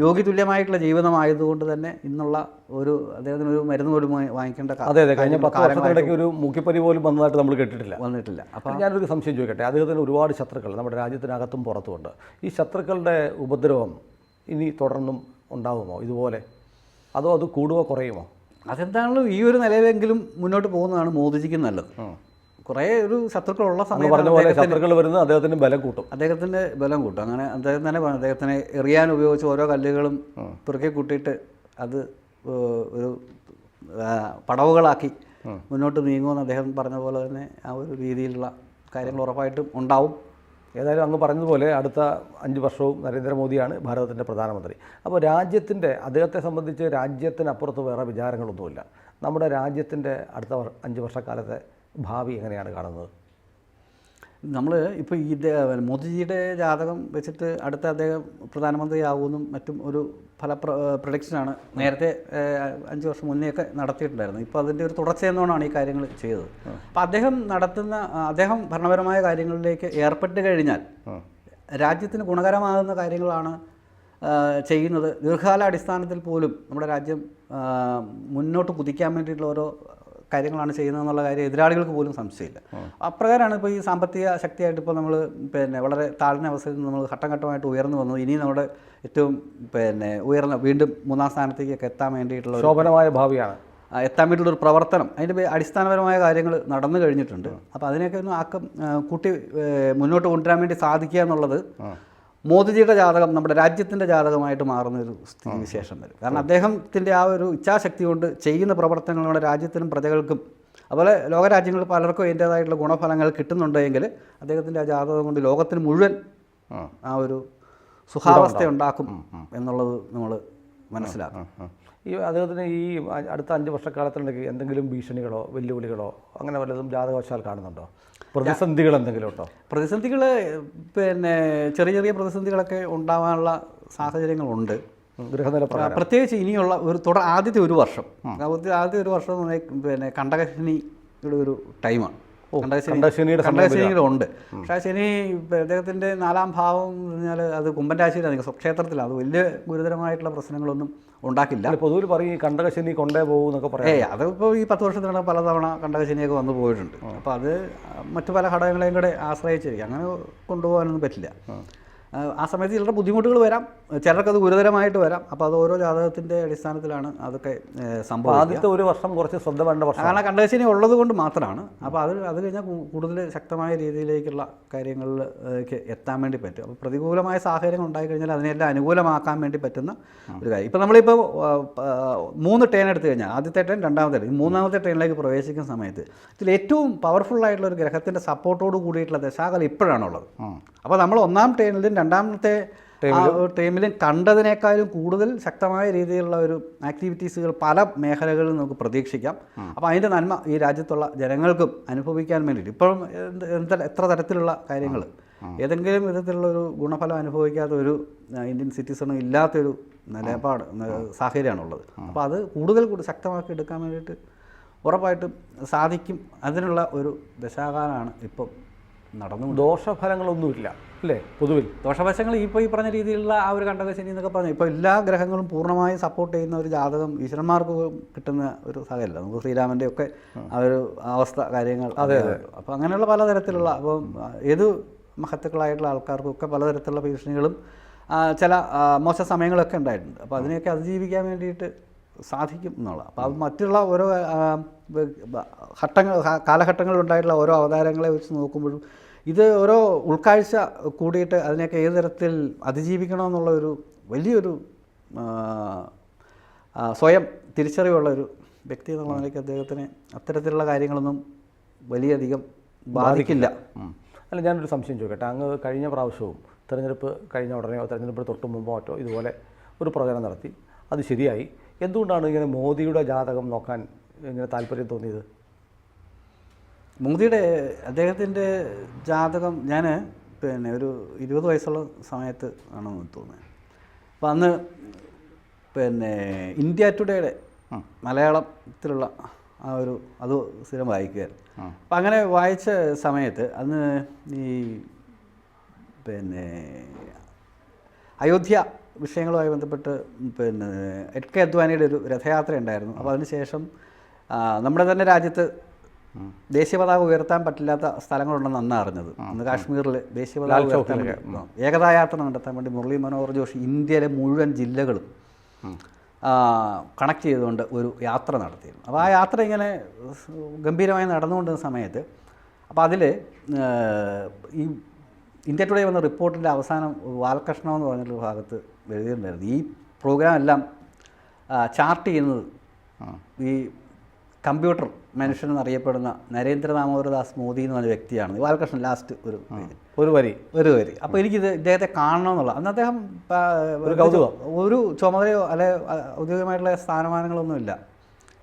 യോഗി തുല്യമായിട്ടുള്ള ജീവിതമായതുകൊണ്ട് തന്നെ ഇന്നുള്ള ഒരു അദ്ദേഹത്തിന് ഒരു മരുന്ന് പോലും വാങ്ങിക്കേണ്ട അതെ അതെ. കഴിഞ്ഞ പത്ത് വർഷത്തിനിടയ്ക്ക് ഒരു മുഖ്യപ്പനി പോലും വന്നതായിട്ട് നമ്മൾ കേട്ടിട്ടില്ല. വന്നിട്ടില്ല. അപ്പം ഞാനൊരു സംശയം ചോദിക്കട്ടെ? അദ്ദേഹത്തിന് ഒരുപാട് ശത്രുക്കൾ നമ്മുടെ രാജ്യത്തിനകത്തും പുറത്തുമുണ്ട്. ഈ ശത്രുക്കളുടെ ഉപദ്രവം ഇനി തുടർന്നും ഉണ്ടാവുമോ ഇതുപോലെ? അതോ അത് കൂടുമോ കുറയുമോ? അതെന്താണല്ലോ ഈ ഒരു നിലയിലെങ്കിലും മുന്നോട്ട് പോകുന്നതാണ് മോദിജിക്ക് നല്ലത്. കുറേ ഒരു ശത്രുക്കളുള്ള സമയം പറഞ്ഞ പോലെ ശത്രുക്കൾ വരുന്നത് അദ്ദേഹത്തിന് ബലം കൂട്ടും. അദ്ദേഹത്തിന്റെ ബലം കൂട്ടും. അങ്ങനെ അദ്ദേഹം തന്നെ പറഞ്ഞു അദ്ദേഹത്തിനെ എറിയാൻ ഉപയോഗിച്ച ഓരോ കല്ലുകളും പെറുക്കി കൂട്ടിയിട്ട് അത് ഒരു പടവുകളാക്കി മുന്നോട്ട് നീങ്ങുമെന്ന് അദ്ദേഹം പറഞ്ഞ പോലെ തന്നെ ആ ഒരു രീതിയിലുള്ള കാര്യങ്ങൾ ഉറപ്പായിട്ടും ഉണ്ടാവും. ഏതായാലും അങ്ങ് പറഞ്ഞതുപോലെ അടുത്ത അഞ്ച് വർഷവും നരേന്ദ്രമോദിയാണ് ഭാരതത്തിന്റെ പ്രധാനമന്ത്രി. അപ്പോൾ രാജ്യത്തിന്റെ അദ്ദേഹത്തെ സംബന്ധിച്ച് രാജ്യത്തിനപ്പുറത്ത് വേറെ വിചാരങ്ങളൊന്നുമില്ല. നമ്മുടെ രാജ്യത്തിന്റെ അടുത്ത അഞ്ച് വർഷക്കാലത്തെ ഭാവി എങ്ങനെയാണ് കാണുന്നത്? നമ്മൾ ഇപ്പോൾ ഈ മോദിജിയുടെ ജാതകം വെച്ചിട്ട് അടുത്ത അദ്ദേഹം പ്രധാനമന്ത്രിയാവുമെന്നും മറ്റും ഒരു ഫല പ്രഡിക്ഷനാണ് നേരത്തെ അഞ്ച് വർഷം മുന്നേയൊക്കെ നടത്തിയിട്ടുണ്ടായിരുന്നു. ഇപ്പോൾ അതിന്റെ ഒരു തുടർച്ചയെന്നോണാണ് ഈ കാര്യങ്ങൾ ചെയ്തത്. അപ്പോൾ അദ്ദേഹം നടത്തുന്ന അദ്ദേഹം ഭരണപരമായ കാര്യങ്ങളിലേക്ക് ഏർപ്പെട്ട് കഴിഞ്ഞാൽ രാജ്യത്തിന് ഗുണകരമാകുന്ന കാര്യങ്ങളാണ് ചെയ്യുന്നത്. ദീർഘകാല അടിസ്ഥാനത്തിൽ പോലും നമ്മുടെ രാജ്യം മുന്നോട്ട് കുതിക്കാൻ വേണ്ടിയിട്ടുള്ള ഓരോ കാര്യങ്ങളാണ് ചെയ്യുന്നത് എന്നുള്ള കാര്യം എതിരാളികൾക്ക് പോലും സംശയമില്ല. അപ്രകാരമാണ് ഇപ്പോൾ ഈ സാമ്പത്തിക ശക്തിയായിട്ട് ഇപ്പോൾ നമ്മൾ പിന്നെ വളരെ താഴ്ന്ന അവസ്ഥയിൽ നിന്ന് നമ്മൾ ഘട്ടം ഘട്ടമായിട്ട് ഉയർന്നു വന്നു. ഇനി നമ്മുടെ ഏറ്റവും പിന്നെ ഉയർന്ന വീണ്ടും മൂന്നാം സ്ഥാനത്തേക്കൊക്കെ എത്താൻ വേണ്ടിയിട്ടുള്ള ശോഭനമായ ഭാവിയാണ്. എത്താൻ വേണ്ടിയിട്ടുള്ള ഒരു പ്രവർത്തനം. അതിന്റെ അടിസ്ഥാനപരമായ കാര്യങ്ങൾ നടന്നു കഴിഞ്ഞിട്ടുണ്ട്. അപ്പോൾ അതിനെയൊക്കെ ഒന്ന് ആക്കം കൂട്ടി മുന്നോട്ട് കൊണ്ടുവരാൻ വേണ്ടി സാധിക്കുക എന്നുള്ളത് മോദിജിയുടെ ജാതകം നമ്മുടെ രാജ്യത്തിന്റെ ജാതകമായിട്ട് മാറുന്ന ഒരു സ്ഥിതിവിശേഷം വരും. കാരണം അദ്ദേഹത്തിന്റെ ആ ഒരു ഇച്ഛാശക്തി കൊണ്ട് ചെയ്യുന്ന പ്രവർത്തനങ്ങൾ നമ്മുടെ രാജ്യത്തിനും പ്രജകൾക്കും അതുപോലെ ലോകരാജ്യങ്ങൾ പലർക്കും അതിന്റേതായിട്ടുള്ള ഗുണഫലങ്ങൾ കിട്ടുന്നുണ്ടെങ്കിൽ അദ്ദേഹത്തിന്റെ ആ ജാതകം കൊണ്ട് ലോകത്തിന് മുഴുവൻ ആ. ഒരു സുഖാവസ്ഥ ഉണ്ടാക്കും എന്നുള്ളത് നമ്മൾ മനസ്സിലാക്കും. ഈ അദ്ദേഹത്തിന് ഈ അടുത്ത അഞ്ച് വർഷക്കാലത്തിനിടയ്ക്ക് എന്തെങ്കിലും ഭീഷണികളോ വെല്ലുവിളികളോ അങ്ങനെ വല്ലതും ജാതകവശാൽ കാണുന്നുണ്ടോ? പ്രതിസന്ധികൾ എന്തെങ്കിലും ഉണ്ടോ? പ്രതിസന്ധികൾ പിന്നെ ചെറിയ ചെറിയ പ്രതിസന്ധികളൊക്കെ ഉണ്ടാവാനുള്ള സാഹചര്യങ്ങളുണ്ട്. ഗൃഹനില പ്രത്യേകിച്ച് ഇനിയുള്ള ഒരു തുടർ ആദ്യത്തെ ഒരു വർഷം. ആദ്യത്തെ ഒരു വർഷം പിന്നെ കണ്ടകശനിയുടെ ഒരു ടൈമാണ്. കണ്ടകശനിയുടെ ഉണ്ട്. പക്ഷേ ശനി അദ്ദേഹത്തിന്റെ നാലാം ഭാവം എന്ന് പറഞ്ഞാൽ അത് കുമ്പൻ രാശിയിലാണ് സ്വക്ഷേത്രത്തിലാണ് അത് വലിയ ഗുരുതരമായിട്ടുള്ള പ്രശ്നങ്ങളൊന്നും ഉണ്ടാക്കില്ല. പൊതുവിൽ പറയും ഈ കണ്ടകശനി കൊണ്ടേ പോകും എന്നൊക്കെ പറയാം. ഏയ് അതിപ്പോൾ ഈ പത്ത് വർഷത്തിനിടെ പലതവണ കണ്ടകശനിയൊക്കെ വന്നു പോയിട്ടുണ്ട്. അപ്പോൾ അത് മറ്റു പല ഘടകങ്ങളെയും കൂടെ ആശ്രയിച്ചിരിക്കും. അങ്ങനെ കൊണ്ടുപോകാനൊന്നും പറ്റില്ല. ആ, സമയത്ത് ചിലരുടെ ബുദ്ധിമുട്ടുകൾ വരാം. ചിലർക്ക് അത് ഗുരുതരമായിട്ട് വരാം. അപ്പോൾ അത് ഓരോ ജാതകത്തിന്റെ അടിസ്ഥാനത്തിലാണ് അതൊക്കെ സംഭവം ആദ്യത്തെ ഒരു വർഷം കുറച്ച് ശ്രദ്ധ വേണ്ട വർഷം കാരണം കണ്ടശിനി ഉള്ളത് കൊണ്ട് മാത്രമാണ്. അപ്പോൾ അത് അത് കഴിഞ്ഞാൽ കൂടുതൽ ശക്തമായ രീതിയിലേക്കുള്ള കാര്യങ്ങളിലേക്ക് എത്താൻ വേണ്ടി പറ്റും. അപ്പോൾ പ്രതികൂലമായ സാഹചര്യങ്ങൾ ഉണ്ടായിക്കഴിഞ്ഞാൽ അതിനെല്ലാം അനുകൂലമാക്കാൻ വേണ്ടി പറ്റുന്ന ഒരു കാര്യം. ഇപ്പോൾ നമ്മളിപ്പോൾ മൂന്ന് ട്രെയിൻ എടുത്തു കഴിഞ്ഞാൽ ആദ്യത്തെ ട്രെയിൻ രണ്ടാമത്തെ ട്രെയിൻ മൂന്നാമത്തെ ട്രെയിനിലേക്ക് പ്രവേശിക്കുന്ന സമയത്ത് ഇതിൽ ഏറ്റവും പവർഫുൾ ആയിട്ടുള്ള ഒരു ഗ്രഹത്തിന്റെ സപ്പോർട്ടോട് കൂടിയിട്ടുള്ള ദശാകലം ഇപ്പോഴാണുള്ളത്. അപ്പോൾ നമ്മൾ ഒന്നാം ട്രെയിനിലും രണ്ടാമത്തെ ടീമിൽ കണ്ടതിനേക്കാളും കൂടുതൽ ശക്തമായ രീതിയിലുള്ള ഒരു ആക്ടിവിറ്റീസുകൾ പല മേഖലകളിൽ നമുക്ക് പ്രതീക്ഷിക്കാം. അപ്പോൾ അതിന്റെ നന്മ ഈ രാജ്യത്തുള്ള ജനങ്ങൾക്കും അനുഭവിക്കാൻ വേണ്ടിയിട്ട്. ഇപ്പോഴും എന്ത് എന്ത് എത്ര തരത്തിലുള്ള കാര്യങ്ങൾ ഏതെങ്കിലും വിധത്തിലുള്ള ഒരു ഗുണഫലം അനുഭവിക്കാത്ത ഒരു ഇന്ത്യൻ സിറ്റിസണും ഇല്ലാത്തൊരു നിലപാട് സാഹചര്യമാണുള്ളത്. അപ്പോൾ അത് കൂടുതൽ കൂടുതൽ ശക്തമാക്കി എടുക്കാൻ വേണ്ടിയിട്ട് ഉറപ്പായിട്ടും സാധിക്കും. അതിനുള്ള ഒരു ദശാകാലമാണ് ഇപ്പം നടന്നു ദോഷഫലങ്ങളൊന്നുമില്ല. അല്ലേ? പൊതുവിൽ. ദോഷവശങ്ങൾ ഇപ്പോൾ ഈ പറഞ്ഞ രീതിയിലുള്ള ആ ഒരു കണ്ടകശനി എന്നൊക്കെ പറഞ്ഞു ഇപ്പോൾ എല്ലാ ഗ്രഹങ്ങളും പൂർണമായി സപ്പോർട്ട് ചെയ്യുന്ന ഒരു ജാതകം ഈശ്വരന്മാർക്ക് കിട്ടുന്ന ഒരു സാഹചര്യമല്ല നമുക്ക് ശ്രീരാമന്റെ ഒക്കെ ആ. ഒരു അവസ്ഥ കാര്യങ്ങൾ അതെ അതെ. അപ്പോൾ അങ്ങനെയുള്ള പലതരത്തിലുള്ള അപ്പം ഏത് മഹത്തുക്കളായിട്ടുള്ള ആൾക്കാർക്കൊക്കെ പലതരത്തിലുള്ള ഭീഷണികളും ചില മോശ സമയങ്ങളൊക്കെ ഉണ്ടായിട്ടുണ്ട്. അപ്പോൾ അതിനെയൊക്കെ അതിജീവിക്കാൻ വേണ്ടിയിട്ട് സാധിക്കും എന്നുള്ള. അപ്പോൾ അത് മറ്റുള്ള ഓരോ ഘട്ടങ്ങൾ കാലഘട്ടങ്ങളിലുണ്ടായിട്ടുള്ള ഓരോ അവതാരങ്ങളെ വെച്ച് നോക്കുമ്പോഴും ഇത് ഓരോ ഉൾക്കാഴ്ച കൂടിയിട്ട് അതിനെയൊക്കെ ഏത് തരത്തിൽ അതിജീവിക്കണമെന്നുള്ള ഒരു വലിയൊരു സ്വയം തിരിച്ചറിവുള്ള ഒരു വ്യക്തി എന്നുള്ള നിലയ്ക്ക് അദ്ദേഹത്തിന് അത്തരത്തിലുള്ള കാര്യങ്ങളൊന്നും വലിയധികം ബാധിക്കില്ല. അല്ല ഞാനൊരു സംശയം ചോദിക്കട്ടെ. അങ്ങ് കഴിഞ്ഞ പ്രാവശ്യവും തെരഞ്ഞെടുപ്പ് കഴിഞ്ഞ ഉടനെയോ തെരഞ്ഞെടുപ്പ് തൊട്ട് മുമ്പോ മറ്റോ ഇതുപോലെ ഒരു പ്രചരണം നടത്തി. അത് ശരിയായി. എന്തുകൊണ്ടാണ് ഇങ്ങനെ മോദിയുടെ ജാതകം നോക്കാൻ ഇങ്ങനെ താല്പര്യം തോന്നിയത്? മോദിയുടെ അദ്ദേഹത്തിന്റെ ജാതകം ഞാൻ പിന്നെ ഒരു ഇരുപത് വയസ്സുള്ള സമയത്ത് ആണെന്ന് തോന്നുന്നത് അപ്പം അന്ന് പിന്നെ ഇന്ത്യ ടുഡേയുടെ മലയാളത്തിലുള്ള ആ ഒരു അത് സ്ഥിരം വായിക്കുകയായിരുന്നു അപ്പം അങ്ങനെ വായിച്ച സമയത്ത് അന്ന് ഈ പിന്നെ അയോധ്യ വിഷയങ്ങളുമായി ബന്ധപ്പെട്ട് പിന്നെ എഡ് കെ അദ്വാനിയുടെ ഒരു രഥയാത്ര ഉണ്ടായിരുന്നു. അപ്പോൾ അതിനുശേഷം നമ്മുടെ തന്നെ രാജ്യത്ത് ദേശീയ പതാക ഉയർത്താൻ പറ്റില്ലാത്ത സ്ഥലങ്ങളുണ്ടെന്ന് അന്ന് അറിഞ്ഞത്. അന്ന് കാശ്മീരിൽ ദേശീയ പതാക ഉയർത്താൻ ഏകതാ യാത്ര നടത്താൻ വേണ്ടി മുരളി മനോഹർ ജോഷി ഇന്ത്യയിലെ മുഴുവൻ ജില്ലകളും കണക്ട് ചെയ്തുകൊണ്ട് ഒരു യാത്ര നടത്തിയിരുന്നു. അപ്പോൾ ആ യാത്ര ഇങ്ങനെ ഗംഭീരമായി നടന്നുകൊണ്ടിരുന്ന സമയത്ത് അപ്പോൾ അതിൽ ഈ ഇന്ത്യ ടുഡേ വന്ന റിപ്പോർട്ടിന്റെ അവസാനം ബാലകൃഷ്ണ എന്ന് പറഞ്ഞൊരു ഭാഗത്ത് എഴുതിയിട്ടുണ്ടായിരുന്നു. ഈ പ്രോഗ്രാം എല്ലാം ചാർട്ട് ചെയ്യുന്നത് ഈ കമ്പ്യൂട്ടർ മനുഷ്യൻ എന്നറിയപ്പെടുന്ന നരേന്ദ്ര ദാമോദരദാസ് മോദി എന്ന് പറഞ്ഞ വ്യക്തിയാണ്. ബാലകൃഷ്ണൻ ലാസ്റ്റ് ഒരു. ഒരു വരി. ഒരു വരി. അപ്പോൾ എനിക്കിത് ഇദ്ദേഹത്തെ കാണണമെന്നുള്ള അന്ന് അദ്ദേഹം ഒരു കൗതുകം. ഒരു ചുമതലയോ അല്ലെ ഔദ്യോഗികമായിട്ടുള്ള സ്ഥാനമാനങ്ങളൊന്നുമില്ല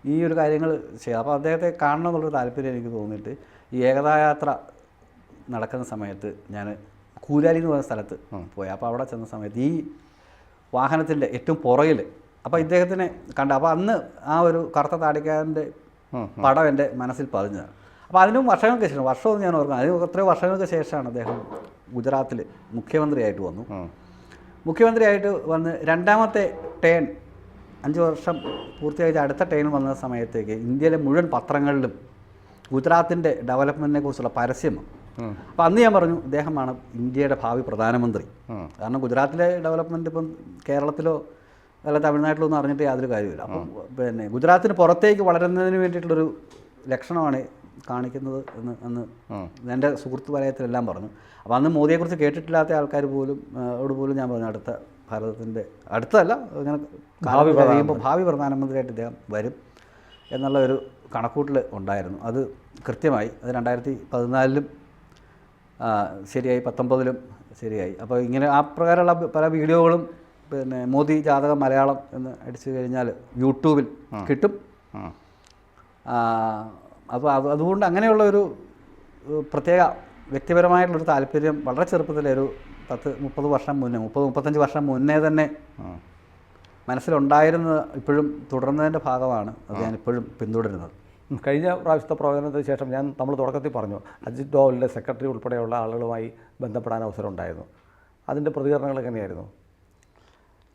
ഈ ഒരു കാര്യങ്ങൾ ചെയ്യാം അപ്പോൾ അദ്ദേഹത്തെ കാണണം എന്നുള്ളൊരു താല്പര്യം എനിക്ക് തോന്നിയിട്ട് ഈ ഏകതായാത്ര നടക്കുന്ന സമയത്ത് ഞാൻ കൂലാലി എന്ന് പറയുന്ന സ്ഥലത്ത് പോയി. അപ്പോൾ അവിടെ ചെന്ന സമയത്ത് ഈ വാഹനത്തിന്റെ ഏറ്റവും പുറകിൽ അപ്പോൾ ഇദ്ദേഹത്തിനെ കണ്ട അപ്പോൾ അന്ന് ആ ഒരു കറുത്ത താടിക്കാരന്റെ പടം എന്റെ മനസ്സിൽ പതിഞ്ഞതാണ്. അപ്പോൾ അതിനും വർഷങ്ങൾക്ക് ശേഷം വർഷമൊന്നും ഞാൻ ഓർക്കുന്നത് അതിന് എത്രയോ വർഷങ്ങൾക്ക് ശേഷമാണ് അദ്ദേഹം ഗുജറാത്തിൽ മുഖ്യമന്ത്രിയായിട്ട് വന്നു. മുഖ്യമന്ത്രിയായിട്ട് വന്ന് രണ്ടാമത്തെ ടേൺ അഞ്ച് വർഷം പൂർത്തിയായിട്ട് അടുത്ത ടേൺ വന്ന സമയത്തേക്ക് ഇന്ത്യയിലെ മുഴുവൻ പത്രങ്ങളിലും ഗുജറാത്തിന്റെ ഡെവലപ്മെന്റിനെ കുറിച്ചുള്ള പരസ്യം അപ്പം അന്ന് ഞാൻ പറഞ്ഞു ഇദ്ദേഹമാണ് ഇന്ത്യയുടെ ഭാവി പ്രധാനമന്ത്രി. കാരണം ഗുജറാത്തിലെ ഡെവലപ്മെന്റ് ഇപ്പം കേരളത്തിലോ അല്ല തമിഴ്നാട്ടിലൊന്നും അറിഞ്ഞിട്ട് യാതൊരു കാര്യമില്ല അപ്പം പിന്നെ ഗുജറാത്തിന് പുറത്തേക്ക് വളരുന്നതിന് വേണ്ടിയിട്ടുള്ളൊരു ലക്ഷണമാണ് കാണിക്കുന്നത് എന്ന് അന്ന് എന്റെ സുഹൃത്ത് വലയത്തിലെല്ലാം പറഞ്ഞു. അപ്പോൾ അന്ന് മോദിയെക്കുറിച്ച് കേട്ടിട്ടില്ലാത്ത ആൾക്കാർ പോലും അവിടെ പോലും ഞാൻ പറഞ്ഞു അടുത്ത ഭാരതത്തിന്റെ അടുത്തല്ല ഇങ്ങനെ ഭാവി കഴിയുമ്പോൾ ഭാവി പ്രധാനമന്ത്രിയായിട്ട് ഇദ്ദേഹം വരും എന്നുള്ള ഒരു കണക്കൂട്ടിൽ ഉണ്ടായിരുന്നു. അത് കൃത്യമായി അത് രണ്ടായിരത്തി പതിനാലിലും ശരിയായി പത്തൊമ്പതിലും ശരിയായി. അപ്പോൾ ഇങ്ങനെ ആ പ്രകാരമുള്ള പല വീഡിയോകളും പിന്നെ മോദി ജാതകം മലയാളം എന്ന് അടിച്ചു കഴിഞ്ഞാൽ യൂട്യൂബിൽ കിട്ടും. അപ്പോൾ അത് അതുകൊണ്ട് അങ്ങനെയുള്ള ഒരു പ്രത്യേക വ്യക്തിപരമായിട്ടുള്ളൊരു താല്പര്യം വളരെ ചെറുപ്പത്തിലൊരു പത്ത് മുപ്പത് വർഷം മുന്നേ മുപ്പത് മുപ്പത്തഞ്ച് വർഷം മുന്നേ തന്നെ മനസ്സിലുണ്ടായിരുന്നത് ഇപ്പോഴും തുടർന്നതിന്റെ ഭാഗമാണ് അത് ഞാൻ ഇപ്പോഴും പിന്തുടരുന്നത്. കഴിഞ്ഞ പ്രാവശ്യത്തെ പ്രവചനത്തിന് ശേഷം ഞാൻ നമ്മൾ തുടക്കത്തിൽ പറഞ്ഞു അജിത് ഡോവലിന്റെ സെക്രട്ടറി ഉൾപ്പെടെയുള്ള ആളുകളുമായി ബന്ധപ്പെടാൻ അവസരം ഉണ്ടായിരുന്നു. അതിന്റെ പ്രതികരണങ്ങൾ എങ്ങനെയായിരുന്നു?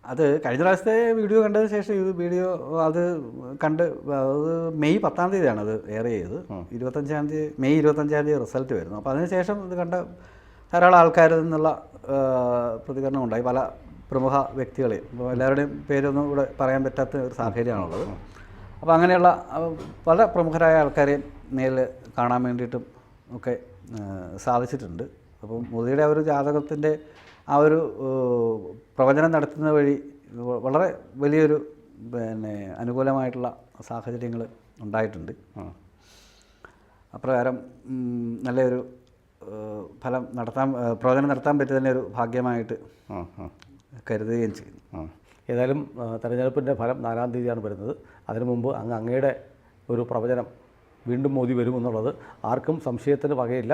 അത് കഴിഞ്ഞ പ്രാവശ്യത്തെ വീഡിയോ കണ്ടതിന് ശേഷം ഇത് വീഡിയോ അത് കണ്ട് അത് മെയ് പത്താം തീയതിയാണ് അത് എയർ ചെയ്തത്. ഇരുപത്തഞ്ചാം തീയതി മെയ് ഇരുപത്തഞ്ചാം തീയതി റിസൾട്ട് വരുന്നു. അപ്പോൾ അതിനുശേഷം ഇത് കണ്ട ധാരാളം ആൾക്കാരിൽ നിന്നുള്ള പ്രതികരണം ഉണ്ടായി. പല പ്രമുഖ വ്യക്തികളെയും. ഇപ്പോൾ എല്ലാവരുടെയും പേരൊന്നും ഇവിടെ പറയാൻ പറ്റാത്ത ഒരു സാഹചര്യമാണുള്ളത്. അപ്പോൾ അങ്ങനെയുള്ള പല പ്രമുഖരായ ആൾക്കാരെയും നേരിൽ കാണാൻ വേണ്ടിയിട്ടും ഒക്കെ സാധിച്ചിട്ടുണ്ട്. അപ്പം മോദിയുടെ ആ ഒരു ജാതകത്തിന്റെ ആ ഒരു പ്രവചനം നടത്തുന്ന വഴി വളരെ വലിയൊരു പിന്നെ അനുകൂലമായിട്ടുള്ള സാഹചര്യങ്ങൾ ഉണ്ടായിട്ടുണ്ട്. അപ്രകാരം നല്ലൊരു ഫലം നടത്താൻ പ്രവചനം നടത്താൻ പറ്റിയ തന്നെ ഒരു ഭാഗ്യമായിട്ട് കരുതുകയും ചെയ്യുന്നു. ഏതായാലും തെരഞ്ഞെടുപ്പിന്റെ ഫലം നാലാം തീയതിയാണ് വരുന്നത്. അതിനു മുമ്പ് അങ്ങ് അങ്ങയുടെ ഒരു പ്രവചനം വീണ്ടും മോദി വരുമെന്നുള്ളത് ആർക്കും സംശയത്തിന് വകയില്ല.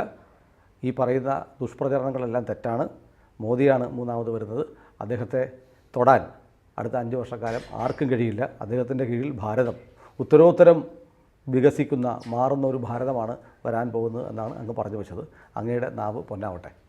ഈ പറയുന്ന ദുഷ്പ്രചരണങ്ങളെല്ലാം തെറ്റാണ്. മോദിയാണ് മൂന്നാമത് വരുന്നത്. അദ്ദേഹത്തെ തൊടാൻ അടുത്ത അഞ്ച് വർഷക്കാലം ആർക്കും കഴിയില്ല. അദ്ദേഹത്തിന്റെ കീഴിൽ ഭാരതം ഉത്തരോത്തരം വികസിക്കുന്ന മാറുന്ന ഒരു ഭാരതമാണ് വരാൻ പോകുന്നത് എന്നാണ് അങ്ങ് പറഞ്ഞു വെച്ചത്. അങ്ങയുടെ നാവ് പൊന്നാവട്ടെ.